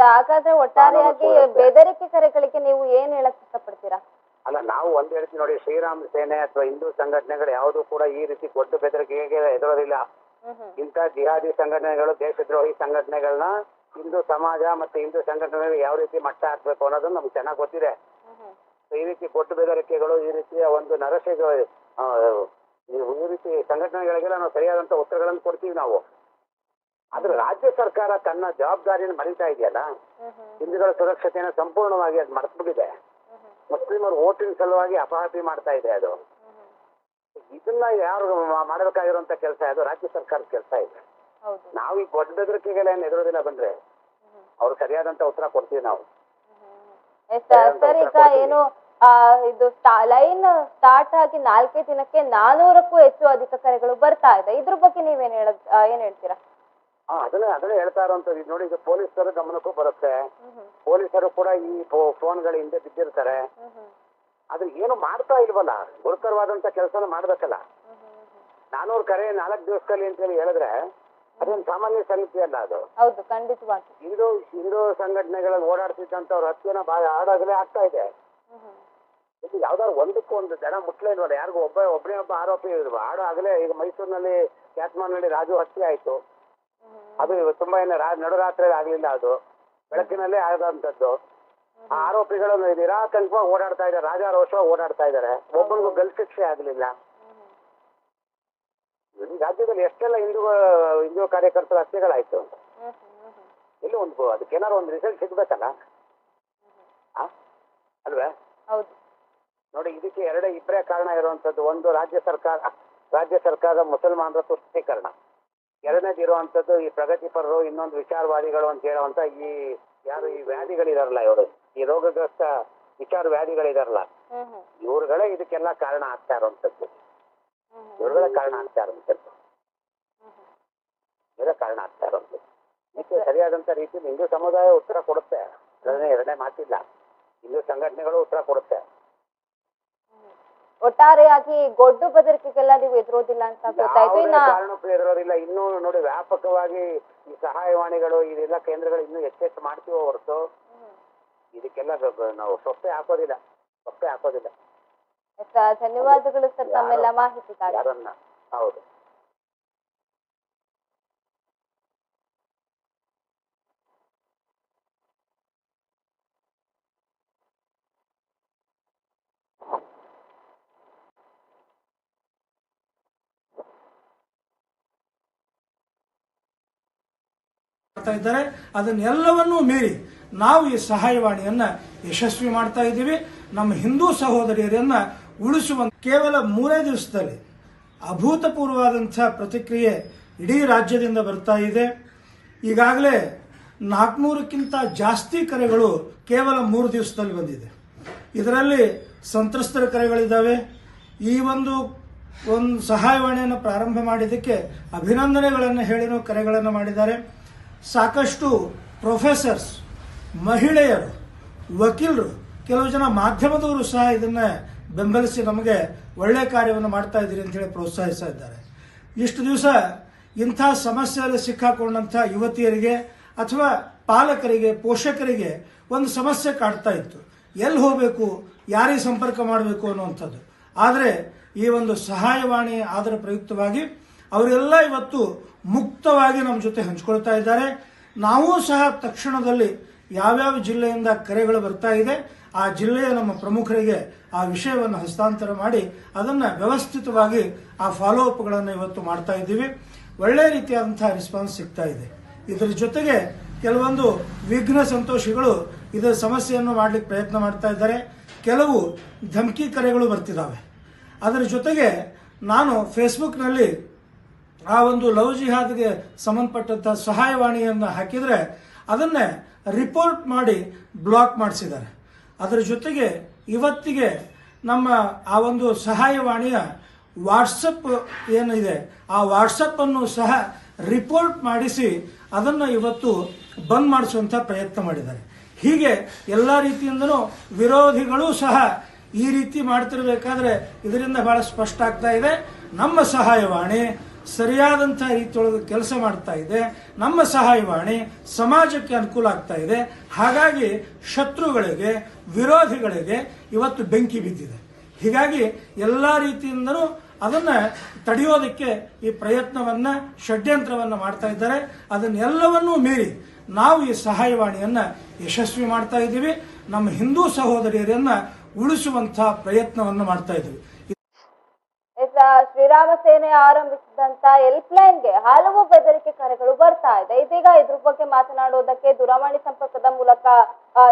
[SPEAKER 1] ಹಾಗಾದ್ರೆ ಒಟ್ಟಾರೆಯಾಗಿ ಬೆದರಿಕೆ ಕರೆಗಳಿಗೆ ನೀವು ಏನ್ ಹೇಳಕ್ ಇಷ್ಟಪಡ್ತೀರಾ?
[SPEAKER 3] ಅಲ್ಲ ನಾವು ಒಂದ್ ಹೇಳ್ತೀವಿ ನೋಡಿ ಶ್ರೀರಾಮ್ ಸೇನೆ ಅಥವಾ ಹಿಂದೂ ಸಂಘಟನೆಗಳು ಯಾವುದು ಕೂಡ ಈ ರೀತಿ ದೊಡ್ಡ ಬೆದರಿಕೆಗೆ ಎದುರೋದಿಲ್ಲ.
[SPEAKER 1] ಇಂತ
[SPEAKER 3] ಇಂಥ ಜಿಹಾದಿ ಸಂಘಟನೆಗಳು ದೇಶದ್ರೋಹಿ ಸಂಘಟನೆಗಳನ್ನ ಹಿಂದೂ ಸಮಾಜ ಮತ್ತೆ ಹಿಂದೂ ಸಂಘಟನೆಗಳು ಯಾವ ರೀತಿ ಮಟ್ಟ ಹಾಕ್ಬೇಕು ಅನ್ನೋದು ನಮ್ಗೆ ಚೆನ್ನಾಗಿ ಗೊತ್ತಿದೆ. ಈ ರೀತಿ ಕೊಟ್ಟು ಬೆದರಿಕೆಗಳು ಈ ರೀತಿಯ ಒಂದು ನರಸಿಂಗ ಈ- ರೀತಿ ಸಂಘಟನೆಗಳಿಗೆಲ್ಲ ನಾವು ಸರಿಯಾದಂತ ಉತ್ತರಗಳನ್ನು ಕೊಡ್ತೀವಿ ನಾವು. ಆದ್ರೆ ರಾಜ್ಯ ಸರ್ಕಾರ ತನ್ನ ಜವಾಬ್ದಾರಿಯನ್ನು ಮರಿತಾ ಇದೆಯಲ್ಲ? ಹಿಂದುಗಳ ಸುರಕ್ಷತೆಯನ್ನು ಸಂಪೂರ್ಣವಾಗಿ ಅದು ಮರೆತುಬಿಟ್ಟಿದೆ. ಮುಸ್ಲಿಮರು ಓಟಿನ ಸಲುವಾಗಿ ಅಪಹಾಪಿ ಮಾಡ್ತಾ ಇದೆ ಅದು. ಇದನ್ನ ಯಾರು ಮಾಡಬೇಕಾಗಿರುವಂತ ಕೆಲಸ ಅದು ರಾಜ್ಯ ಸರ್ಕಾರದ ಕೆಲಸ ಇದೆ. ನಾವು ಈ ದೊಡ್ಡ ಬೆದರಿಕೆಗೆಲ್ಲ ಏನ್ ಎದುರೋದಿಲ್ಲ ಬಂದ್ರೆ. ಅವ್ರು ಸರಿಯಾದಂತ ಉತ್ತರ ಕೊಡ್ತೀವಿ ನಾವು.
[SPEAKER 1] ಎಸ್ ಸರ್ ಈಗ ಏನು ಆ, ಇದು ಲೈನ್ ಸ್ಟಾರ್ಟ್ ಆಗಿ ನಾಲ್ಕೇ ದಿನಕ್ಕೆ ನಾನೂರಕ್ಕೂ ಹೆಚ್ಚು ಅಧಿಕ ಕರೆಗಳು ಬರ್ತಾ ಇದೆ. ಇದ್ರ ಬಗ್ಗೆ ನೀವೇನ್ ಹೇಳ ಏನ್ ಹೇಳ್ತೀರಾ?
[SPEAKER 3] ಹಾ ಅದನ್ನ ಅದನ್ನೇ ಹೇಳ್ತಾ ಇರೋ ಇದು ನೋಡಿ ಈಗ ಪೊಲೀಸರ ಗಮನಕ್ಕೂ ಬರುತ್ತೆ. ಪೊಲೀಸರು ಕೂಡ ಈ ಫೋನ್ಗಳ ಹಿಂದೆ ಬಿದ್ದಿರ್ತಾರೆ. ಆದ್ರೆ ಏನು ಮಾಡ್ತಾ ಇಲ್ವಲ್ಲ? ಗುರುತರವಾದಂತ ಕೆಲಸ ಮಾಡ್ಬೇಕಲ್ಲ. ನಾನೂರು ಕರೆ ನಾಲ್ಕು ದಿವಸದಲ್ಲಿ ಅಂತೇಳಿ ಹೇಳಿದ್ರೆ ಅದೊಂದು ಸಾಮಾನ್ಯ ಸಂಗತಿ ಅಲ್ಲ ಅದು.
[SPEAKER 1] ಹೌದು ಖಂಡಿತವಾಗಿ.
[SPEAKER 3] ಹಿಂದೂ ಹಿಂದೂ ಸಂಘಟನೆಗಳಲ್ಲಿ ಓಡಾಡ್ತಿದ್ದಂಥವ್ರ ಹತ್ಯೆನ ಭಾಳ ಆಡಾಗಲೇ ಆಗ್ತಾ ಇದೆ. ಇದು ಯಾವ್ದಾದ್ರು ಒಂದಕ್ಕೂ ಒಂದು ಜನ ಮುಟ್ಲೇ ಇಲ್ವಲ್ಲ? ಯಾರಿಗೂ ಒಬ್ಬ ಒಬ್ಬನೇ ಒಬ್ಬ ಆರೋಪಿ ಹಾಡು ಆಗಲೇ ಈಗ ಮೈಸೂರಿನಲ್ಲಿ ಕ್ಯಾತ್ಮಾನ್ನಲ್ಲಿ ರಾಜು ಹತ್ಯೆ ಆಯ್ತು. ಅದು ತುಂಬಾ ಏನು ನಡುರಾತ್ರಿ ಆಗ್ಲಿಲ್ಲ ಅದು. ಬೆಳಕಿನಲ್ಲೇ ಆದಂಥದ್ದು ಆ ಆರೋಪಿಗಳು ನಿರಾತಂಕವಾಗಿ ಓಡಾಡ್ತಾ ಇದ್ದಾರೆ. ರಾಜಾರೋಷವಾಗಿ ಓಡಾಡ್ತಾ ಇದ್ದಾರೆ. ಒಬ್ಬನಿಗೂ ಗಲ್ ಶಿಕ್ಷೆ ಆಗ್ಲಿಲ್ಲ. ರಾಜ್ಯದಲ್ಲಿ ಎಷ್ಟೆಲ್ಲ ಹಿಂದೂ ಹಿಂದೂ ಕಾರ್ಯಕರ್ತರ ಹತ್ಯೆಗಳಾಯ್ತು. ಇಲ್ಲ ಒಂದು ಅದಕ್ಕೇನಾದ್ರು ಒಂದು ರಿಸಲ್ಟ್ ಸಿಗ್ಬೇಕಲ್ಲ? ಅಲ್ವೇ?
[SPEAKER 1] ಹೌದು.
[SPEAKER 3] ನೋಡಿ ಇದಕ್ಕೆ ಎರಡೇ ಇಬ್ಬರೇ ಕಾರಣ ಇರುವಂತದ್ದು ಒಂದು ರಾಜ್ಯ ಸರ್ಕಾರ ರಾಜ್ಯ ಸರ್ಕಾರದ ಮುಸಲ್ಮಾನರ ತುಷ್ಟೀಕರಣ. ಎರಡನೇದು ಇರುವಂತದ್ದು ಈ ಪ್ರಗತಿಪರರು ಇನ್ನೊಂದು ವಿಚಾರವಾದಿಗಳು ಅಂತ ಹೇಳುವಂತ ಈ ಯಾರು ಈ ವ್ಯಾಧಿಗಳಿದಾರಲ್ಲ ಇವರು. ಈ ರೋಗಗ್ರಸ್ತ ವಿಚಾರ ವ್ಯಾಧಿಗಳಿದಾರಲ್ಲ. ಇವ್ರುಗಳೇ ಇದಕ್ಕೆಲ್ಲ ಕಾರಣ ಆಗ್ತಾ ಇರುವಂತದ್ದು ಇವರುಗಳ ಕಾರಣ ಆಗ್ತಾ ಇರುವಂತದ್ದು ಇವರೇ ಕಾರಣ ಆಗ್ತಾ ಇರುವಂತದ್ದು ಇದಕ್ಕೆ ಸರಿಯಾದಂತ ರೀತಿಯಲ್ಲಿ ಹಿಂದೂ ಸಮುದಾಯ ಉತ್ತರ ಕೊಡುತ್ತೆ. ಎರಡನೇ ಮಾತಿಲ್ಲ. ಹಿಂದೂ ಸಂಘಟನೆಗಳು ಉತ್ತರ ಕೊಡುತ್ತೆ.
[SPEAKER 1] ಒಟ್ಟಾರೆಯಾಗಿ ಗೊಡ್ಡು ಬದರಿಕೆಗೆಲ್ಲ ನೀವು ಎದುರೋದಿಲ್ಲ ಅಂತ ಗೊತ್ತಾಯ್ತು. ಇನ್ನು
[SPEAKER 3] ಕಾರಣಕ್ಕೂ ಎದುರೋದಿಲ್ಲ. ಇನ್ನೂ ನೋಡಿ ವ್ಯಾಪಕವಾಗಿ ಈ ಸಹಾಯವಾಣಿಗಳು ಇದೆಲ್ಲ ಕೇಂದ್ರಗಳು ಇನ್ನೂ ಹೆಚ್ಚೆಚ್ಚು ಮಾಡ್ತೀವೋ ಹೊರತು? ಇದಕ್ಕೆಲ್ಲ ನಾವು ಸೊಪ್ಪೆ ಹಾಕೋದಿಲ್ಲ. ಸೊಪ್ಪೆ ಹಾಕೋದಿಲ್ಲ.
[SPEAKER 1] ಧನ್ಯವಾದಗಳು ಸರ್ ತಮ್ಮೆಲ್ಲ ಮಾಹಿತಿಗಾಗಿ.
[SPEAKER 3] ಹೌದು.
[SPEAKER 2] ಮಾಡ್ತಾ ಇದ್ದಾರೆ. ಅದನ್ನೆಲ್ಲವನ್ನೂ ಮೀರಿ ನಾವು ಈ ಸಹಾಯವಾಣಿಯನ್ನ ಯಶಸ್ವಿ ಮಾಡ್ತಾ ಇದ್ದೀವಿ. ನಮ್ಮ ಹಿಂದೂ ಸಹೋದರಿಯರನ್ನ ಉಳಿಸುವ ಕೇವಲ ಮೂರೇ ದಿವಸದಲ್ಲಿ ಅಭೂತಪೂರ್ವವಾದಂಥ ಪ್ರತಿಕ್ರಿಯೆ ಇಡೀ ರಾಜ್ಯದಿಂದ ಬರ್ತಾ ಇದೆ. ಈಗಾಗಲೇ ನಾಲ್ಕುನೂರಕ್ಕಿಂತ ಜಾಸ್ತಿ ಕರೆಗಳು ಕೇವಲ ಮೂರು ದಿವಸದಲ್ಲಿ ಬಂದಿದೆ. ಇದರಲ್ಲಿ ಸಂತ್ರಸ್ತರ ಕರೆಗಳಿದ್ದಾವೆ. ಈ ಒಂದು ಒಂದು ಸಹಾಯವಾಣಿಯನ್ನು ಪ್ರಾರಂಭ ಮಾಡಿದ್ದಕ್ಕೆ ಅಭಿನಂದನೆಗಳನ್ನು ಹೇಳಿನೂ ಕರೆಗಳನ್ನು ಮಾಡಿದ್ದಾರೆ. ಸಾಕಷ್ಟು ಪ್ರೊಫೆಸರ್ಸ್, ಮಹಿಳೆಯರು, ವಕೀಲರು, ಕೆಲವು ಜನ ಮಾಧ್ಯಮದವರು ಸಹ ಇದನ್ನು ಬೆಂಬಲಿಸಿ ನಮಗೆ ಒಳ್ಳೆ ಕಾರ್ಯವನ್ನು ಮಾಡ್ತಾ ಇದ್ದೀರಿ ಅಂತೇಳಿ ಪ್ರೋತ್ಸಾಹಿಸ್ತಾ ಇದ್ದಾರೆ. ಇಷ್ಟು ದಿವಸ ಇಂಥ ಸಮಸ್ಯೆಯಲ್ಲಿ ಸಿಕ್ಕಾಕೊಂಡಂಥ ಯುವತಿಯರಿಗೆ ಅಥವಾ ಪಾಲಕರಿಗೆ, ಪೋಷಕರಿಗೆ ಒಂದು ಸಮಸ್ಯೆ ಕಾಡ್ತಾ ಇತ್ತು. ಎಲ್ಲಿ ಹೋಗಬೇಕು, ಯಾರಿಗೆ ಸಂಪರ್ಕ ಮಾಡಬೇಕು ಅನ್ನುವಂಥದ್ದು. ಆದರೆ ಈ ಒಂದು ಸಹಾಯವಾಣಿ ಅದರ ಪ್ರಯುಕ್ತವಾಗಿ ಅವರೆಲ್ಲ ಇವತ್ತು ಮುಕ್ತವಾಗಿ ನಮ್ಮ ಜೊತೆ ಹಂಚ್ಕೊಳ್ತಾ ಇದ್ದಾರೆ. ನಾವು ಸಹ ತಕ್ಷಣದಲ್ಲಿ ಯಾವ್ಯಾವ ಜಿಲ್ಲೆಯಿಂದ ಕರೆಗಳು ಬರ್ತಾ ಇದೆ, ಆ ಜಿಲ್ಲೆಯ ನಮ್ಮ ಪ್ರಮುಖರಿಗೆ ಆ ವಿಷಯವನ್ನು ಹಸ್ತಾಂತರ ಮಾಡಿ ಅದನ್ನು ವ್ಯವಸ್ಥಿತವಾಗಿ ಆ ಫಾಲೋ ಅಪ್ಗಳನ್ನು ಇವತ್ತು ಮಾಡ್ತಾ ಇದ್ದೀವಿ. ಒಳ್ಳೆ ರೀತಿಯಾದಂಥ ರೆಸ್ಪಾನ್ಸ್ ಸಿಗ್ತಾ ಇದೆ. ಇದರ ಜೊತೆಗೆ ಕೆಲವೊಂದು ವಿಘ್ನ ಸಂತೋಷಿಗಳು ಇದರ ಸಮಸ್ಯೆಯನ್ನು ಮಾಡಲಿಕ್ಕೆ ಪ್ರಯತ್ನ ಮಾಡ್ತಾ ಇದ್ದಾರೆ. ಕೆಲವು ಧಮಕಿ ಕರೆಗಳು ಬರ್ತಿದ್ದಾವೆ ಅದರ ಜೊತೆಗೆ ನಾನು ಫೇಸ್ಬುಕ್ನಲ್ಲಿ ಆ ಒಂದು ಲವ್ ಜಿಹಾದ್ಗೆ ಸಂಬಂಧಪಟ್ಟಂಥ ಸಹಾಯವಾಣಿಯನ್ನು ಹಾಕಿದರೆ ಅದನ್ನೇ ರಿಪೋರ್ಟ್ ಮಾಡಿ ಬ್ಲಾಕ್ ಮಾಡಿಸಿದ್ದಾರೆ. ಅದರ ಜೊತೆಗೆ ಇವತ್ತಿಗೆ ನಮ್ಮ ಆ ಒಂದು ಸಹಾಯವಾಣಿಯ ವಾಟ್ಸಪ್ ಏನಿದೆ, ಆ ವಾಟ್ಸಪ್ ಅನ್ನು ಸಹ ರಿಪೋರ್ಟ್ ಮಾಡಿಸಿ ಅದನ್ನು ಇವತ್ತು ಬಂದ್ ಮಾಡಿಸುವಂಥ ಪ್ರಯತ್ನ ಮಾಡಿದ್ದಾರೆ. ಹೀಗೆ ಎಲ್ಲ ರೀತಿಯಿಂದನೂ ವಿರೋಧಿಗಳು ಸಹ ಈ ರೀತಿ ಮಾಡ್ತಿರಬೇಕಾದ್ರೆ ಇದರಿಂದ ಬಹಳ ಸ್ಪಷ್ಟ ಆಗ್ತಾ ಇದೆ. ನಮ್ಮ ಸಹಾಯವಾಣಿ ಸರಿಯಾದಂಥ ರೀತಿಯೊಳಗೆ ಕೆಲಸ ಮಾಡ್ತಾ ಇದೆ. ನಮ್ಮ ಸಹಾಯವಾಣಿ ಸಮಾಜಕ್ಕೆ ಅನುಕೂಲ ಆಗ್ತಾ ಇದೆ. ಹಾಗಾಗಿ ಶತ್ರುಗಳಿಗೆ, ವಿರೋಧಿಗಳಿಗೆ ಇವತ್ತು ಬೆಂಕಿ ಬಿದ್ದಿದೆ. ಹೀಗಾಗಿ ಎಲ್ಲ ರೀತಿಯಿಂದನೂ ಅದನ್ನ ತಡೆಯೋದಕ್ಕೆ ಈ ಪ್ರಯತ್ನವನ್ನ, ಷಡ್ಯಂತ್ರವನ್ನ ಮಾಡ್ತಾ ಇದ್ದಾರೆ. ಅದನ್ನೆಲ್ಲವನ್ನೂ ಮೀರಿ ನಾವು ಈ ಸಹಾಯವಾಣಿಯನ್ನ ಯಶಸ್ವಿ ಮಾಡ್ತಾ ಇದ್ದೀವಿ. ನಮ್ಮ ಹಿಂದೂ ಸಹೋದರಿಯರನ್ನ ಉಳಿಸುವಂತಹ ಪ್ರಯತ್ನವನ್ನು ಮಾಡ್ತಾ ಇದ್ದೀವಿ.
[SPEAKER 1] ಶ್ರೀರಾಮ ಸೇನೆ ಆರಂಭಿಸಿದಂತ ಹೆಲ್ಪ್ ಲೈನ್ಗೆ ಹಲವು ಬೆದರಿಕೆ ಕರೆಗಳು ಬರ್ತಾ ಇದೆ. ಇದೀಗ ಇದ್ರ ಬಗ್ಗೆ ಮಾತನಾಡುವುದಕ್ಕೆ ದೂರವಾಣಿ ಸಂಪರ್ಕದ ಮೂಲಕ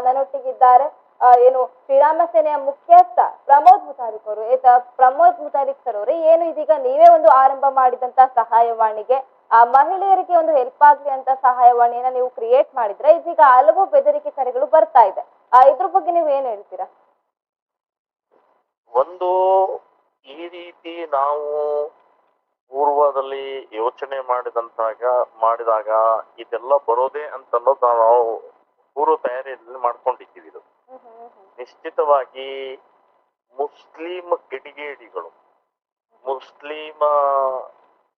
[SPEAKER 1] ನನ್ನೊಟ್ಟಿಗಿದ್ದಾರೆ. ಏನು ಶ್ರೀರಾಮ ಸೇನೆಯ ಮುಖ್ಯಸ್ಥ ಪ್ರಮೋದ್ ಮುತಾರಿಕ್ ಅವರು. ಪ್ರಮೋದ್ ಮುತಾರಿಕ್ ಸರ್ ಅವರು, ಏನು ಇದೀಗ ನೀವೇ ಒಂದು ಆರಂಭ ಮಾಡಿದಂತ ಸಹಾಯವಾಣಿಗೆ, ಆ, ಮಹಿಳೆಯರಿಗೆ ಒಂದು ಹೆಲ್ಪ್ ಆಗ್ಲಿ ಅಂತ ಸಹಾಯವಾಣಿಯನ್ನ ನೀವು ಕ್ರಿಯೇಟ್ ಮಾಡಿದ್ರೆ ಇದೀಗ ಹಲವು ಬೆದರಿಕೆ ಕರೆಗಳು ಬರ್ತಾ ಇದೆ. ಇದ್ರ ಬಗ್ಗೆ ನೀವು ಏನ್ ಹೇಳ್ತೀರಾ?
[SPEAKER 4] ಒಂದು ಈ ರೀತಿ ನಾವು ಪೂರ್ವದಲ್ಲಿ ಯೋಚನೆ ಮಾಡಿದಂತಾಗ, ಮಾಡಿದಾಗ ಇದೆಲ್ಲ ಬರೋದೇ ಅಂತ ಅನ್ನೋದು ನಾವು ಪೂರ್ವ ತಯಾರಿಯಲ್ಲಿ ಮಾಡ್ಕೊಂಡಿದ್ದೀವಿ ಇದು. ನಿಶ್ಚಿತವಾಗಿ ಮುಸ್ಲಿಂ ಕಿಡಿಗೇಡಿಗಳು, ಮುಸ್ಲಿಮ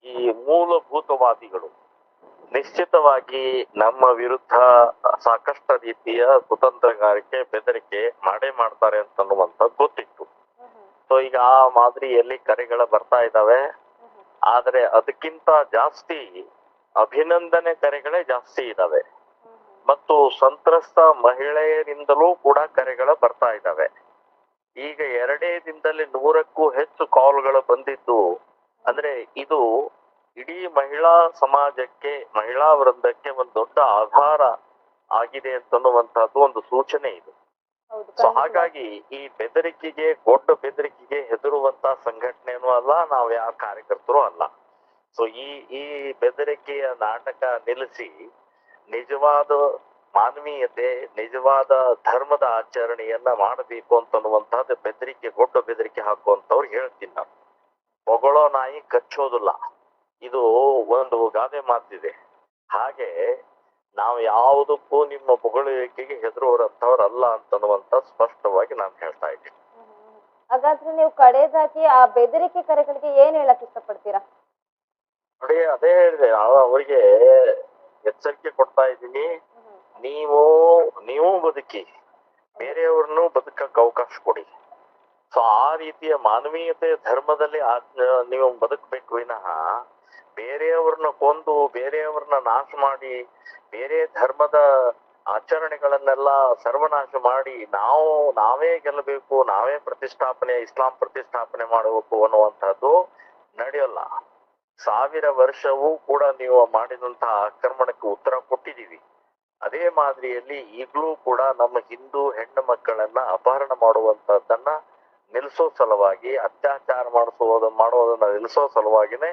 [SPEAKER 4] ಈ ಮೂಲಭೂತವಾದಿಗಳು ನಿಶ್ಚಿತವಾಗಿ ನಮ್ಮ ವಿರುದ್ಧ ಸಾಕಷ್ಟು ರೀತಿಯ ಕುತಂತ್ರಗಾರಿಕೆ, ಬೆದರಿಕೆ ಮಾಡೇ ಮಾಡ್ತಾರೆ ಅಂತನ್ನುವಂಥದ್ದು ಗೊತ್ತಿತ್ತು ಸೊ ಈಗ ಆ ಮಾದರಿಯಲ್ಲಿ ಕರೆಗಳ ಬರ್ತಾ ಇದ್ದಾವೆ ಆದ್ರೆ ಅದಕ್ಕಿಂತ ಜಾಸ್ತಿ ಅಭಿನಂದನೆ ಕರೆಗಳೇ ಜಾಸ್ತಿ ಇದಾವೆ. ಮತ್ತು ಸಂತ್ರಸ್ತ ಮಹಿಳೆಯರಿಂದಲೂ ಕೂಡ ಕರೆಗಳು ಬರ್ತಾ ಇದ್ದಾವೆ ಈಗ ಎರಡೇ ದಿನದಲ್ಲಿ ನೂರಕ್ಕೂ ಹೆಚ್ಚು ಕಾಲ್ಗಳು ಬಂದಿದ್ದು, ಅಂದ್ರೆ ಇದು ಇಡೀ ಮಹಿಳಾ ಸಮಾಜಕ್ಕೆ, ಮಹಿಳಾ ವೃಂದಕ್ಕೆ ಒಂದು ದೊಡ್ಡ ಆಧಾರ ಆಗಿದೆ ಅಂತನ್ನುವಂತಹದ್ದು ಒಂದು ಸೂಚನೆ ಇದು. ಸೊ ಹಾಗಾಗಿ ಈ ಬೆದರಿಕೆಗೆ ದೊಡ್ಡ ಬೆದರಿಕೆಗೆ ಹೆದರುವಂತ ಸಂಘಟನೆನೂ ಅಲ್ಲ ನಾವು ಯಾವ ಕಾರ್ಯಕರ್ತರು ಅಲ್ಲ. ಸೊ ಈ ಈ ಬೆದರಿಕೆಯ ನಾಟಕ ನಿಲ್ಲಿಸಿ ನಿಜವಾದ ಮಾನವೀಯತೆ ನಿಜವಾದ ಧರ್ಮದ ಆಚರಣೆಯನ್ನ ಮಾಡಬೇಕು ಅಂತನ್ನುವಂತಹದ್ದು ಬೆದರಿಕೆ ದೊಡ್ಡ ಬೆದರಿಕೆ ಹಾಕುವಂತವ್ರು ಹೇಳ್ತೀನಿ ನಾನು. ಹೊಗಳೋ ನಾಯಿ ಕಚ್ಚೋದಿಲ್ಲ. ಇದು ಒಂದು ಗಾದೆ ಮಾತಿದೆ. ಹಾಗೆ ನಾವು ಯಾವುದಕ್ಕೂ ನಿಮ್ಮ ಹೊಗಳಿಕೆಗೆ ಹೆದರುವಂತವ್ರಲ್ಲ ಅಂತನ್ನುವಂತ ಸ್ಪಷ್ಟವಾಗಿ ನಾನು ಹೇಳ್ತಾ ಇದ್ದೀನಿ.
[SPEAKER 1] ಹಾಗಾದ್ರೆ ನೀವು ಕಡೆದಾಗಿ ಆ ಬೆದರಿಕೆ ಕರೆಗಳಿಗೆ ಏನ್ ಹೇಳಕ್ ಇಷ್ಟಪಡ್ತೀರಾ?
[SPEAKER 4] ನೋಡಿ ಅದೇ ಹೇಳಿದೆ ಅವರಿಗೆ ಎಚ್ಚರಿಕೆ ಕೊಡ್ತಾ ಇದ್ದೀನಿ. ನೀವು ನೀವು ಬದುಕಿ ಬೇರೆಯವ್ರನ್ನು ಬದುಕಕ್ಕೆ ಅವಕಾಶ ಕೊಡಿ. ಸೊ ಆ ರೀತಿಯ ಮಾನವೀಯತೆ ಧರ್ಮದಲ್ಲಿ ನೀವು ಬದುಕಬೇಕು ವಿನಃ ಬೇರೆಯವ್ರನ್ನ ಕೊಂದು, ಬೇರೆಯವ್ರನ್ನ ನಾಶ ಮಾಡಿ, ಬೇರೆ ಧರ್ಮದ ಆಚರಣೆಗಳನ್ನೆಲ್ಲ ಸರ್ವನಾಶ ಮಾಡಿ, ನಾವು, ನಾವೇ ಗೆಲ್ಲಬೇಕು, ನಾವೇ ಪ್ರತಿಷ್ಠಾಪನೆ, ಇಸ್ಲಾಂ ಪ್ರತಿಷ್ಠಾಪನೆ ಮಾಡಬೇಕು ಅನ್ನುವಂಥದ್ದು ನಡೆಯಲ್ಲ. ಸಾವಿರ ವರ್ಷವೂ ಕೂಡ ನೀವು ಮಾಡಿದಂತಹ ಆಕ್ರಮಣಕ್ಕೆ ಉತ್ತರ ಕೊಟ್ಟಿದ್ದೀವಿ. ಅದೇ ಮಾದರಿಯಲ್ಲಿ ಈಗಲೂ ಕೂಡ ನಮ್ಮ ಹಿಂದೂ ಹೆಣ್ಣು ಮಕ್ಕಳನ್ನ ಅಪಹರಣ ಮಾಡುವಂತದ್ದನ್ನ ನಿಲ್ಲಿಸೋ ಸಲುವಾಗಿ, ಅತ್ಯಾಚಾರ ಮಾಡಿಸುವುದನ್ನು ಮಾಡೋದನ್ನ ನಿಲ್ಲಿಸೋ ಸಲುವಾಗಿನೇ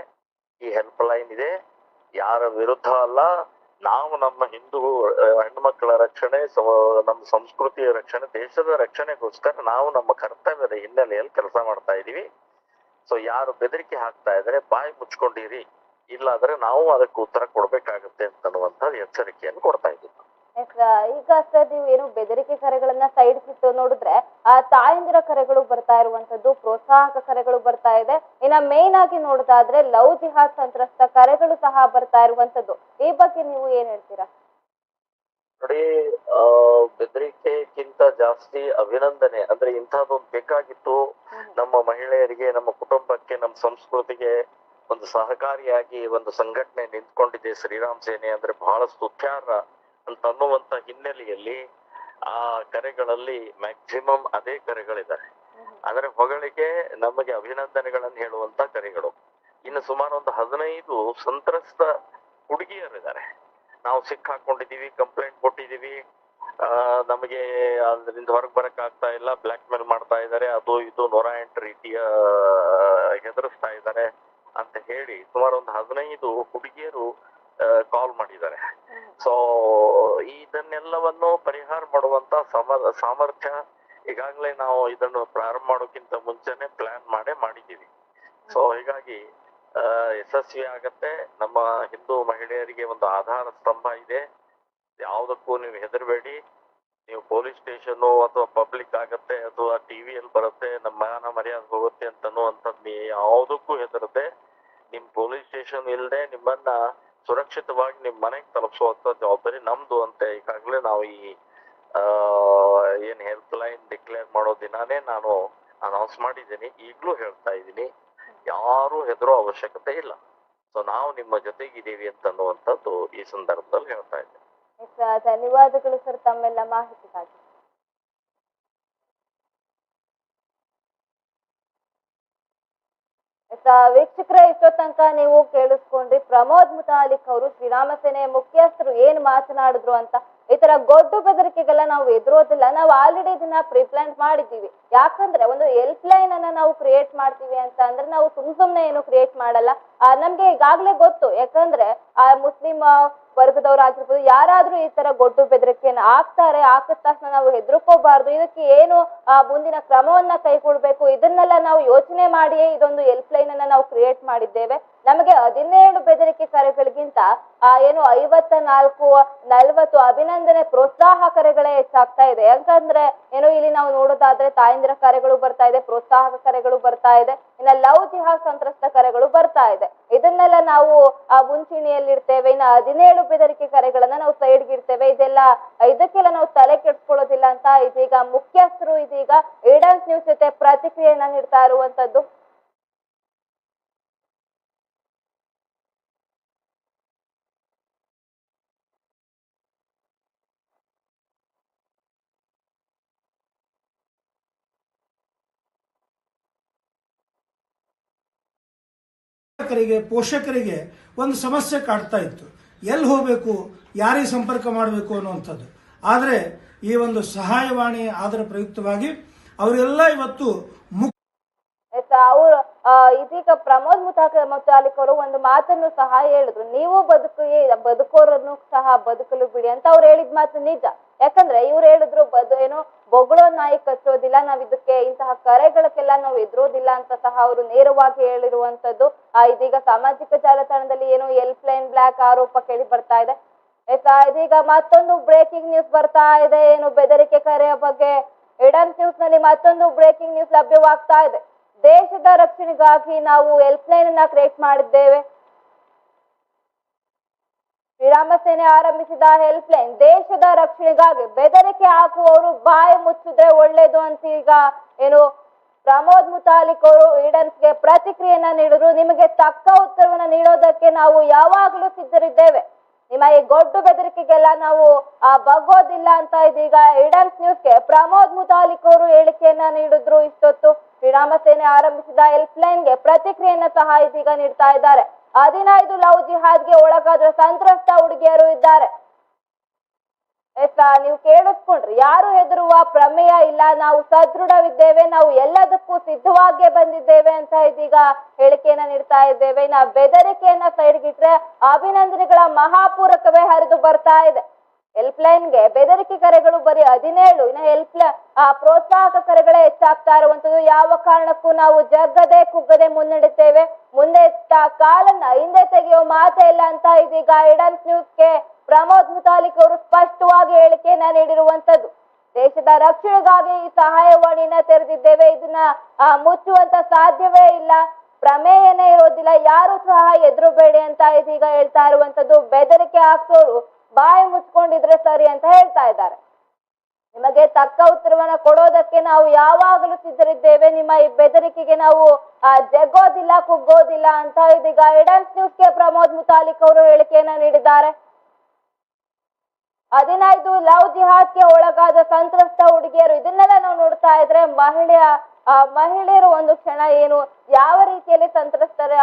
[SPEAKER 4] ಈ ಹೆಲ್ಪ್ ಲೈನ್ ಇದೆ ಯಾರ ವಿರುದ್ಧ ಅಲ್ಲ, ನಾವು ನಮ್ಮ ಹಿಂದೂ ಹೆಣ್ಮಕ್ಳ ರಕ್ಷಣೆ ನಮ್ಮ ಸಂಸ್ಕೃತಿಯ ರಕ್ಷಣೆ, ದೇಶದ ರಕ್ಷಣೆಗೋಸ್ಕರ ನಾವು ನಮ್ಮ ಕರ್ತವ್ಯದ ಹಿನ್ನೆಲೆಯಲ್ಲಿ ಕೆಲಸ ಮಾಡ್ತಾ ಇದೀವಿ. ಸೊ ಯಾರು ಬೆದರಿಕೆ ಹಾಕ್ತಾ ಇದ್ರೆ ಬಾಯಿ ಮುಚ್ಕೊಂಡಿರಿ, ಇಲ್ಲಾದ್ರೆ ನಾವು ಅದಕ್ಕೆ ಉತ್ತರ ಕೊಡ್ಬೇಕಾಗತ್ತೆ ಅಂತನ್ನುವಂತ ಎಚ್ಚರಿಕೆಯನ್ನು ಕೊಡ್ತಾ ಇದ್ದೀವಿ.
[SPEAKER 1] ಈಗ ಸರ್ ನೀವು ಏನು ಬೆದರಿಕೆ ಕರೆಗಳನ್ನ ಸೈಡ್ ಇಟ್ಟು ನೋಡಿದ್ರೆ ಆ ತಾಯಂದಿರ ಕರೆಗಳು ಬರ್ತಾ ಇರುವಂತದ್ದು ಪ್ರೋತ್ಸಾಹಕ ಕರೆಗಳು ಬರ್ತಾ ಇದೆ. ಇನ್ನ ಮೇನ್ ಆಗಿ ನೋಡೋದಾದ್ರೆ ಲವ್ ಜಿಹಾದ್ ಸಂತ್ರಸ್ತ ಕರೆಗಳು ಸಹ ಬರ್ತಾ ಇರುವಂತದ್ದು ಈ ಬಗ್ಗೆ ನೀವು ಏನ್ ಹೇಳ್ತೀರಾ?
[SPEAKER 4] ನೋಡಿ ಆ ಬೆದರಿಕೆಗಿಂತ ಜಾಸ್ತಿ ಅಭಿನಂದನೆ ಅಂದ್ರೆ ಇಂಥದ್ದೊಂದು ಬೇಕಾಗಿತ್ತು. ನಮ್ಮ ಮಹಿಳೆಯರಿಗೆ ನಮ್ಮ ಕುಟುಂಬಕ್ಕೆ ನಮ್ಮ ಸಂಸ್ಕೃತಿಗೆ ಒಂದು ಸಹಕಾರಿಯಾಗಿ ಒಂದು ಸಂಘಟನೆ ನಿಂತ್ಕೊಂಡಿದೆ ಶ್ರೀರಾಮ್ ಸೇನೆ ಅಂದ್ರೆ ಬಹಳ ಸ್ತುತ್ಯಾರ್ಹ ಅನ್ನುವಂತ ಹಿನ್ನೆಲೆಯಲ್ಲಿ ಆ ಕರೆಗಳಲ್ಲಿ ಮ್ಯಾಕ್ಸಿಮಮ್ ಅದೇ ಕರೆಗಳಿದ್ದಾರೆ. ಅಂದ್ರೆ ಹೊಗಳಿಗೆ ನಮಗೆ ಅಭಿನಂದನೆಗಳನ್ನು ಹೇಳುವಂತ ಕರೆಗಳು. ಇನ್ನು ಸುಮಾರು ಒಂದು ಹದಿನೈದು ಸಂತ್ರಸ್ತ ಹುಡುಗಿಯರಿದ್ದಾರೆ. ನಾವು ಸಿಕ್ಕಾಕೊಂಡಿದೀವಿ ಕಂಪ್ಲೇಂಟ್ ಕೊಟ್ಟಿದೀವಿ ನಮಗೆ ಅದರಿಂದ ಹೊರಗೆ ಬರಕ್ ಆಗ್ತಾ ಇಲ್ಲ ಬ್ಲಾಕ್ ಮೇಲ್ ಮಾಡ್ತಾ ಇದ್ದಾರೆ. ಅದು ಇದು ನೂರ ಎಂಟು ರೀತಿಯ ಹೆದರಿಸ್ತಾ ಇದ್ದಾರೆ ಅಂತ ಹೇಳಿ ಸುಮಾರು ಒಂದು ಹದಿನೈದು ಹುಡುಗಿಯರು ಕಾಲ್ ಮಾಡಿದ್ದಾರೆ. ಸೊ ಇದನ್ನೆಲ್ಲವನ್ನು ಪರಿಹಾರ ಮಾಡುವಂತ ಸಮ ಸಾಮರ್ಥ್ಯ ಈಗಾಗಲೇ ನಾವು ಇದನ್ನು ಪ್ರಾರಂಭ ಮಾಡೋಕ್ಕಿಂತ ಮುಂಚೆನೆ ಪ್ಲಾನ್ ಮಾಡೇ ಮಾಡಿದ್ದೀವಿ. ಸೊ ಹೀಗಾಗಿ ಯಶಸ್ವಿ ಆಗತ್ತೆ. ನಮ್ಮ ಹಿಂದೂ ಮಹಿಳೆಯರಿಗೆ ಒಂದು ಆಧಾರ ಸ್ತಂಭ ಇದೆ. ಯಾವುದಕ್ಕೂ ನೀವು ಹೆದರಬೇಡಿ. ನೀವು ಪೊಲೀಸ್ ಸ್ಟೇಷನ್ ಅಥವಾ ಪಬ್ಲಿಕ್ ಆಗತ್ತೆ ಅಥವಾ ಟಿವಿಯಲ್ಲಿ ಬರುತ್ತೆ ನಮ್ಮ ಮಾನ ಮರ್ಯಾದೆ ಹೋಗುತ್ತೆ ಅಂತ ನೀವು ಯಾವುದಕ್ಕೂ ಹೆದರದೆ ನಿಮ್ ಪೊಲೀಸ್ ಸ್ಟೇಷನ್ ಇಲ್ಲದೆ ನಿಮ್ಮನ್ನ ಸುರಕ್ಷಿತವಾಗಿ ನಿಮ್ ಮನೆಗೆ ತಲುಪಿಸುವಂತ ಜವಾಬ್ದಾರಿ ನಮ್ದು ಅಂತ. ಈಗಾಗಲೇ ನಾವು ಈ ಏನ್ ಹೆಲ್ಪ್ ಲೈನ್ ಡಿಕ್ಲೇರ್ ಮಾಡೋ ದಿನಾನೇ ನಾನು ಅನೌನ್ಸ್ ಮಾಡಿದ್ದೀನಿ. ಈಗಲೂ ಹೇಳ್ತಾ ಇದ್ದೀನಿ. ಯಾರು ಹೆದರೋ ಅವಶ್ಯಕತೆ ಇಲ್ಲ. ಸೊ ನಾವು ನಿಮ್ಮ ಜೊತೆಗಿದ್ದೀವಿ ಅಂತ ಅನ್ನುವಂಥದ್ದು ಈ ಸಂದರ್ಭದಲ್ಲಿ ಹೇಳ್ತಾ ಇದ್ದೀನಿ.
[SPEAKER 1] ಧನ್ಯವಾದಗಳು ಸರ್ ತಮ್ಮೆಲ್ಲ ಮಾಹಿತಿಗಾಗಿ ಎಸ್, ಆ, ವೀಕ್ಷಕರೇ ಇಷ್ಟೋ ತನಕ ನೀವು ಕೇಳಿಸ್ಕೊಂಡ್ರಿ. ಪ್ರಮೋದ್ ಮುತಾಲಿಕ್ ಅವರು ಶ್ರೀರಾಮ ಸೇನೆ ಮುಖ್ಯಸ್ಥರು ಏನ್ ಮಾತನಾಡಿದ್ರು ಅಂತ. ಈ ತರ ಗೊಡ್ಡು ಬೆದರಿಕೆಗೆಲ್ಲ ನಾವು ಎದುರೋದಿಲ್ಲ. ನಾವು ಆಲ್ರೆಡಿ ಇದನ್ನ ಪ್ರಿಪ್ಲಾನ್ ಮಾಡಿದ್ದೀವಿ. ಯಾಕಂದ್ರೆ ಒಂದು ಹೆಲ್ಪ್ ಲೈನ್ ಅನ್ನ ನಾವು ಕ್ರಿಯೇಟ್ ಮಾಡ್ತೀವಿ ಅಂತ ಅಂದ್ರೆ ನಾವು ಸುಮ್ ಸುಮ್ನೆ ಏನು ಕ್ರಿಯೇಟ್ ಮಾಡಲ್ಲ. ನಮ್ಗೆ ಈಗಾಗ್ಲೇ ಗೊತ್ತು. ಯಾಕಂದ್ರೆ ಆ ಮುಸ್ಲಿಂ ವರ್ಗದವರಾಗಿರ್ಬೋದು ಯಾರಾದ್ರೂ ಈ ತರ ಗೊಡ್ಡು ಬೆದರಿಕೆಯನ್ನು ಹಾಕ್ತಾರೆ ಹಾಕಿದ ತಕ್ಷಣ ನಾವು ಹೆದರ್ಕೋಬಾರ್ದು. ಇದಕ್ಕೆ ಏನು ಆ, ಮುಂದಿನ ಕ್ರಮವನ್ನ ಕೈಗೊಳ್ಬೇಕು ಇದನ್ನೆಲ್ಲ ನಾವು ಯೋಚನೆ ಮಾಡಿಯೇ ಇದೊಂದು ಹೆಲ್ಪ್ ಲೈನ್ ಅನ್ನ ನಾವು ಕ್ರಿಯೇಟ್ ಮಾಡಿದ್ದೇವೆ. ನಮಗೆ ಹದಿನೇಳು ಬೆದರಿಕೆ ಕರೆಗಳಿಗಿಂತ, ಆ, ಏನು ಐವತ್ತ ನಾಲ್ಕು, ನಲ್ವತ್ತು ಅಭಿನಂದನೆ ಪ್ರೋತ್ಸಾಹ ಕರೆಗಳೇ ಹೆಚ್ಚಾಗ್ತಾ ಇದೆ. ಯಾಕಂದ್ರೆ, ಏನು ಇಲ್ಲಿ ನಾವು ನೋಡೋದಾದ್ರೆ ತಾಯಂದಿರ ಕರೆಗಳು ಬರ್ತಾ ಇದೆ, ಪ್ರೋತ್ಸಾಹಕ ಕರೆಗಳು ಬರ್ತಾ ಇದೆ, ಇನ್ನ ಲವ್ ಜಿಹಾದ್ ಸಂತ್ರಸ್ತ ಕರೆಗಳು ಬರ್ತಾ ಇದೆ. ಇದನ್ನೆಲ್ಲ ನಾವು, ಆ, ಮುಂಚೂಣಿಯಲ್ಲಿರ್ತೇವೆ. ಇನ್ನ ಹದಿನೇಳು ಬೆದರಿಕೆ ಕರೆಗಳನ್ನ ನಾವು ಸೈಡ್ಗೆ ಇರ್ತೇವೆ ಇದೆಲ್ಲ ಇದಕ್ಕೆಲ್ಲ ನಾವು ತಲೆ ಕೆಡ್ಸ್ಕೊಳ್ಳೋದಿಲ್ಲ ಅಂತ ಇದೀಗ ಮುಖ್ಯಸ್ಥರು ಇದೀಗ ಏಡನ್ಸ್ ನ್ಯೂಸ್ ಜೊತೆ ಪ್ರತಿಕ್ರಿಯೆಯನ್ನ ನೀಡ್ತಾ ಇರುವಂತದ್ದು
[SPEAKER 2] ಶಿಕ್ಷಕರಿಗೆ ಪೋಷಕರಿಗೆ ಒಂದು ಸಮಸ್ಯೆ ಕಾಡ್ತಾ ಇತ್ತು. ಎಲ್ಲಿ ಹೋಗಬೇಕು, ಯಾರಿಗೆ ಸಂಪರ್ಕ ಮಾಡಬೇಕು ಅನ್ನುವಂಥದ್ದು. ಆದರೆ ಈ ಒಂದು ಸಹಾಯವಾಣಿ ಆದರೆ ಪ್ರಯುಕ್ತವಾಗಿ ಅವರೆಲ್ಲ ಇವತ್ತು
[SPEAKER 1] ಅವರು ಇದೀಗ ಪ್ರಮೋದ್ ಮುತಾಕ ಮುತಾಲಿಕ್ ಅವರು ಒಂದು ಮಾತನ್ನು ಸಹ ಹೇಳಿದ್ರು. ನೀವು ಬದುಕು ಬದುಕೋರನ್ನು ಸಹ ಬದುಕಲು ಬಿಡಿ ಅಂತ ಅವ್ರು ಹೇಳಿದ ಮಾತು ನಿಜ. ಯಾಕಂದ್ರೆ ಇವ್ರು ಹೇಳಿದ್ರು ಬದು ಏನು ಬೊಗಳೋ ನಾಯಿ ಕಚ್ಚೋದಿಲ್ಲ, ನಾವ್ ಇದಕ್ಕೆ ಇಂತಹ ಕರೆಗಳಕ್ಕೆಲ್ಲ ನಾವು ಎದುರೋದಿಲ್ಲ ಅಂತ ಸಹ ಅವರು ನೇರವಾಗಿ ಹೇಳಿರುವಂತದ್ದು. ಆ, ಇದೀಗ ಸಾಮಾಜಿಕ ಜಾಲತಾಣದಲ್ಲಿ ಏನು ಎಲ್ಪ್ ಲೈನ್ ಬ್ಲಾಕ್ ಆರೋಪ ಕೇಳಿ ಬರ್ತಾ ಇದೆ. ಆಯ್ತಾ? ಇದೀಗ ಮತ್ತೊಂದು ಬ್ರೇಕಿಂಗ್ ನ್ಯೂಸ್ ಬರ್ತಾ ಇದೆ. ಏನು ಬೆದರಿಕೆ ಕರೆಯ ಬಗ್ಗೆ. ಇಡನ್ ನ್ಯೂಸ್ನಲ್ಲಿ ಮತ್ತೊಂದು ಬ್ರೇಕಿಂಗ್ ನ್ಯೂಸ್ ಲಭ್ಯವಾಗ್ತಾ ಇದೆ. ದೇಶದ ರಕ್ಷಣೆಗಾಗಿ ನಾವು ಹೆಲ್ಪ್ ಲೈನ್ ಅನ್ನ ಕ್ರಿಯೇಟ್ ಮಾಡಿದ್ದೇವೆ. ಶ್ರೀರಾಮ ಸೇನೆ ಆರಂಭಿಸಿದ ಹೆಲ್ಪ್ ಲೈನ್ ದೇಶದ ರಕ್ಷಣೆಗಾಗಿ ಬೆದರಿಕೆ ಹಾಕುವವರು ಬಾಯಿ ಮುಚ್ಚಿದ್ರೆ ಒಳ್ಳೇದು ಅಂತ ಈಗ ಏನು? ಪ್ರಮೋದ್ ಮುತಾಲಿಕ್ ಅವರು ಈಡನ್ಸ್ಗೆ ಪ್ರತಿಕ್ರಿಯೆಯನ್ನ ನೀಡಿದ್ರು. ನಿಮಗೆ ತಕ್ಕ ಉತ್ತರವನ್ನ ನೀಡೋದಕ್ಕೆ ನಾವು ಯಾವಾಗಲೂ ಸಿದ್ಧರಿದ್ದೇವೆ. ನಿಮ್ಮ ಈ ಗೊಡ್ಡು ಬೆದರಿಕೆಗೆಲ್ಲ ನಾವು, ಆ, ಬಗ್ಗೋದಿಲ್ಲ ಅಂತ ಇದೀಗ ಈಡನ್ಸ್ ನ್ಯೂಸ್ಗೆ ಪ್ರಮೋದ್ ಮುತಾಲಿಕ್ ಅವರು ಹೇಳಿಕೆಯನ್ನ ನೀಡಿದ್ರು ಇಷ್ಟೊತ್ತು. ಶ್ರೀರಾಮ ಸೇನೆ ಆರಂಭಿಸಿದ ಹೆಲ್ಪ್ ಲೈನ್ಗೆ ಪ್ರತಿಕ್ರಿಯೆಯನ್ನ ಸಹ ಇದೀಗ ನೀಡ್ತಾ ಇದ್ದಾರೆ. ಹದಿನೈದು ಲವ್ ಜಿಹಾದ್ಗೆ ಒಳಗಾದ ಸಂತ್ರಸ್ತ ಹುಡುಗಿಯರು ಇದ್ದಾರೆ. ನೀವು ಕೇಳಿಸ್ಕೊಂಡ್ರಿ. ಯಾರು ಹೆದರುವ ಪ್ರಮೇಯ ಇಲ್ಲ. ನಾವು ಸದೃಢವಿದ್ದೇವೆ. ನಾವು ಎಲ್ಲದಕ್ಕೂ ಸಿದ್ಧವಾಗಿಯೇ ಬಂದಿದ್ದೇವೆ ಅಂತ ಇದೀಗ ಹೇಳಿಕೆಯನ್ನ ನೀಡ್ತಾ ಇದ್ದೇವೆ. ನಾ ಬೆದರಿಕೆಯನ್ನ ಸೈಡ್ಗಿಟ್ರೆ ಅಭಿನಂದನೆಗಳ ಮಹಾಪೂರಕವೇ ಹರಿದು ಬರ್ತಾ ಇದೆ. ಹೆಲ್ಪ್ ಲೈನ್ಗೆ ಬೆದರಿಕೆ ಕರೆಗಳು ಬರೀ ಹದಿನೇಳು, ಇನ್ನು ಹೆಲ್ಪ್ ಆ ಪ್ರೋತ್ಸಾಹಕ ಕರೆಗಳೇ ಹೆಚ್ಚಾಗ್ತಾ ಇರುವಂತದ್ದು ಯಾವ ಕಾರಣಕ್ಕೂ ನಾವು ಜಗ್ಗದೆ ಕುಗ್ಗದೆ ಮುನ್ನಡೆತೇವೆ ಮುಂದೆ ಕಾಲನ್ನ ಹಿಂದೆ ತೆಗೆಯೋ ಮಾತೇ ಇಲ್ಲ ಅಂತ ಇದೀಗ ಇಡನ್ಸ್ ನ್ಯೂಸ್ಗೆ ಪ್ರಮೋದ್ ಮುತಾಲಿಕ್ ಅವರು ಸ್ಪಷ್ಟವಾಗಿ ಹೇಳಿಕೆಯನ್ನ ನೀಡಿರುವಂತದ್ದು ದೇಶದ ರಕ್ಷಣೆಗಾಗಿ ಈ ಸಹಾಯವಾಣಿಯನ್ನ ತೆರೆದಿದ್ದೇವೆ. ಇದನ್ನ ಮುಚ್ಚುವಂತ ಸಾಧ್ಯವೇ ಇಲ್ಲ. ಪ್ರಮೇಯನೇ ಇರೋದಿಲ್ಲ. ಯಾರು ಸಹ ಎದುರುಬೇಡಿ ಅಂತ ಇದೀಗ ಹೇಳ್ತಾ ಇರುವಂತದ್ದು ಬೆದರಿಕೆ ಹಾಕ್ಸೋರು ಬಾಯಿ ಮುಚ್ಕೊಂಡಿದ್ರೆ ಸರಿ ಅಂತ ಹೇಳ್ತಾ ಇದ್ದಾರೆ. ನಿಮಗೆ ತಕ್ಕ ಉತ್ತರವನ್ನ ಕೊಡೋದಕ್ಕೆ ನಾವು ಯಾವಾಗಲೂ ಸಿದ್ಧರಿದ್ದೇವೆ. ನಿಮ್ಮ ಈ ಬೆದರಿಕೆಗೆ ನಾವು ಆ, ಜಗ್ಗೋದಿಲ್ಲ ಕುಗ್ಗೋದಿಲ್ಲ ಅಂತ ಇದೀಗ ಇಡನ್ಸ್ ನ್ಯೂಸ್ಗೆ ಪ್ರಮೋದ್ ಮುತಾಲಿಕ್ ಅವರು ಹೇಳಿಕೆಯನ್ನ ನೀಡಿದ್ದಾರೆ. ಹದಿನೈದು ಲವ್ ಜಿಹಾದ್ಗೆ ಒಳಗಾದ ಸಂತ್ರಸ್ತ ಹುಡುಗಿಯರು, ಇದನ್ನೆಲ್ಲ ನಾವು ನೋಡ್ತಾ ಇದ್ರೆ ಮಹಿಳೆಯ ಮಹಿಳೆಯರು ಒಂದು ಕ್ಷಣ ಏನು, ಯಾವ ರೀತಿಯಲ್ಲಿ ಸಂತ್ರಸ್ತರ,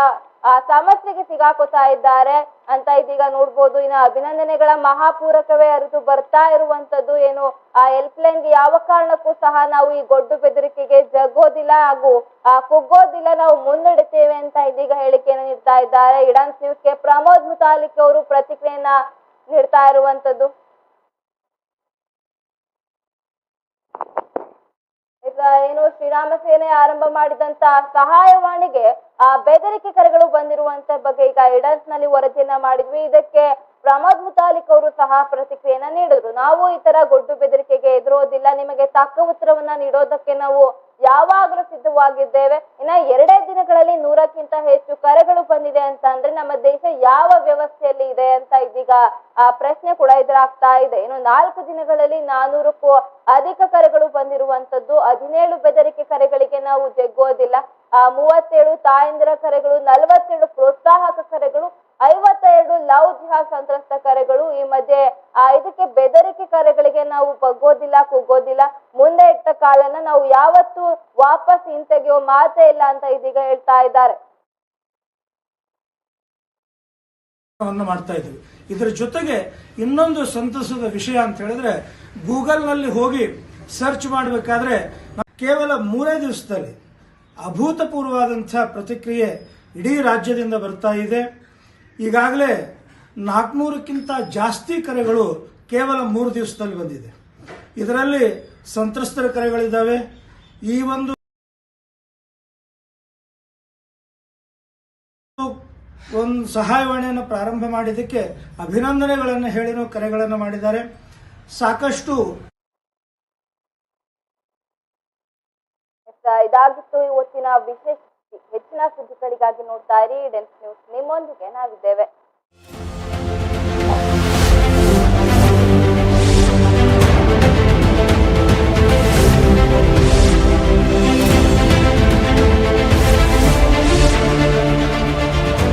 [SPEAKER 1] ಆ ಸಮಸ್ಯೆಗೆ ಸಿಗಾಕೋತಾ ಇದ್ದಾರೆ ಅಂತ ಇದೀಗ ನೋಡ್ಬೋದು. ಇನ್ನು ಅಭಿನಂದನೆಗಳ ಮಹಾಪೂರಕವೇ ಅರಿದು ಬರ್ತಾ ಇರುವಂತದ್ದು ಏನು, ಆ ಹೆಲ್ಪ್ ಲೈನ್ಗೆ ಯಾವ ಕಾರಣಕ್ಕೂ ಸಹ ನಾವು ಈ ಗೊಡ್ಡು ಬೆದರಿಕೆಗೆ ಜಗ್ಗೋದಿಲ್ಲ ಹಾಗೂ, ಆ, ಕುಗ್ಗೋದಿಲ್ಲ ನಾವು ಮುನ್ನಡೆತೇವೆ ಅಂತ ಇದೀಗ ಹೇಳಿಕೆಯನ್ನು ನೀಡ್ತಾ ಇದ್ದಾರೆ. ಇಡನ್ಸ್ ನ್ಯೂಸ್ಗೆ ಪ್ರಮೋದ್ ಮುತಾಲಿಕ್ ಅವರು ಪ್ರತಿಕ್ರಿಯೆಯನ್ನ ನೀಡ್ತಾ ಇರುವಂತದ್ದು ಏನು ಶ್ರೀರಾಮ ಸೇನೆ ಆರಂಭ ಮಾಡಿದಂತ ಸಹಾಯವಾಣಿಗೆ, ಆ ಬೆದರಿಕೆ ಕರೆಗಳು ಬಂದಿರುವಂತ ಬಗ್ಗೆ ಈಗ ಎಡನ್ಸ್ನಲ್ಲಿ ವರದಿಯನ್ನ ಮಾಡಿದ್ವಿ. ಇದಕ್ಕೆ ಪ್ರಮೋದ್ ಮುತಾಲಿಕ್ ಅವರು ಸಹ ಪ್ರತಿಕ್ರಿಯೆಯನ್ನ ನೀಡಿದ್ರು. ನಾವು ಈ ತರ ಗೊಡ್ಡು ಬೆದರಿಕೆಗೆ ಎದುರೋದಿಲ್ಲ. ನಿಮಗೆ ತಕ್ಕ ಉತ್ತರವನ್ನ ನೀಡೋದಕ್ಕೆ ನಾವು ಯಾವಾಗಲೂ ಸಿದ್ಧವಾಗಿದ್ದೇವೆ. ಇನ್ನ ಎರಡೇ ದಿನಗಳಲ್ಲಿ ನೂರಕ್ಕಿಂತ ಹೆಚ್ಚು ಕರೆಗಳು ಬಂದಿದೆ ಅಂತ ಅಂದ್ರೆ ನಮ್ಮ ದೇಶ ಯಾವ ವ್ಯವಸ್ಥೆಯಲ್ಲಿ ಇದೆ ಅಂತ ಇದೀಗ, ಆ, ಪ್ರಶ್ನೆ ಕೂಡ ಎದುರಾಗ್ತಾ ಇದೆ. ಇನ್ನು ನಾಲ್ಕು ದಿನಗಳಲ್ಲಿ ನಾನೂರಕ್ಕೂ ಅಧಿಕ ಕರೆಗಳು ಬಂದಿರುವಂತದ್ದು ಹದಿನೇಳು ಬೆದರಿಕೆ ಕರೆಗಳಿಗೆ ನಾವು ಜಗ್ಗೋದಿಲ್ಲ ಮೂವತ್ತೇಳು ತಾಯಂದಿರ ಕರೆಗಳು, ನಲವತ್ತೇಳು ಪ್ರೋತ್ಸಾಹಕ ಕರೆಗಳು, ಐವತ್ತೆರಡು ಲವ್ ಜಿಹಾದ್ ಸಂತ್ರಸ್ತ ಕರೆಗಳು. ಈ ಮಧ್ಯೆ ಇದಕ್ಕೆ ಬೆದರಿಕೆ ಕರೆಗಳಿಗೆ ನಾವು ಬಗ್ಗೋದಿಲ್ಲ ಕುಗ್ಗೋದಿಲ್ಲ ಮುಂದೆ ಇಟ್ಟ ಕಾಲನ್ನ ನಾವು ಯಾವತ್ತೂ ವಾಪಸ್ ಹಿಂತೆಗೆಯೋ ಮಾತೇ ಇಲ್ಲ ಅಂತ ಇದೀಗ ಹೇಳ್ತಾ ಇದ್ದಾರೆ.
[SPEAKER 2] ಮಾಡ್ತಾ ಇದ್ದೀವಿ. ಇದರ ಜೊತೆಗೆ ಇನ್ನೊಂದು ಸಂತಸದ ವಿಷಯ ಅಂತ ಹೇಳಿದ್ರೆ, ಗೂಗಲ್ನಲ್ಲಿ ಹೋಗಿ ಸರ್ಚ್ ಮಾಡಬೇಕಾದ್ರೆ, ಕೇವಲ ಮೂರೇ ದಿವಸದಲ್ಲಿ ಅಭೂತಪೂರ್ವವಾದಂಥ ಪ್ರತಿಕ್ರಿಯೆ ಇಡೀ ರಾಜ್ಯದಿಂದ ಬರ್ತಾ ಇದೆ. ಈಗಾಗಲೇ ನಾಲ್ಕುನೂರಕ್ಕಿಂತ ಜಾಸ್ತಿ ಕರೆಗಳು ಕೇವಲ ಮೂರು ದಿವಸದಲ್ಲಿ ಬಂದಿದೆ. ಇದರಲ್ಲಿ ಸಂತ್ರಸ್ತರ ಕರೆಗಳಿದ್ದಾವೆ. ಈ ಒಂದು ಒಂದು ಸಹಾಯವಾಣಿಯನ್ನು ಪ್ರಾರಂಭ ಮಾಡಿದ್ದಕ್ಕೆ ಅಭಿನಂದನೆಗಳನ್ನು ಹೇಳಿನೋ ಕರೆಗಳನ್ನು ಮಾಡಿದ್ದಾರೆ. ಸಾಕಷ್ಟು
[SPEAKER 1] ಇದಾಗಿತ್ತು. ಇವತ್ತಿನ ವಿಶೇಷ ಹೆಚ್ಚಿನ ಸುದ್ದಿಗಳಿಗಾಗಿ ನೋಡ್ತಾ ಇರಿ. ಡೆನ್ಸ್ ನ್ಯೂಸ್ ನಿಮ್ಮೊಂದಿಗೆ ನಾವಿದ್ದೇವೆ.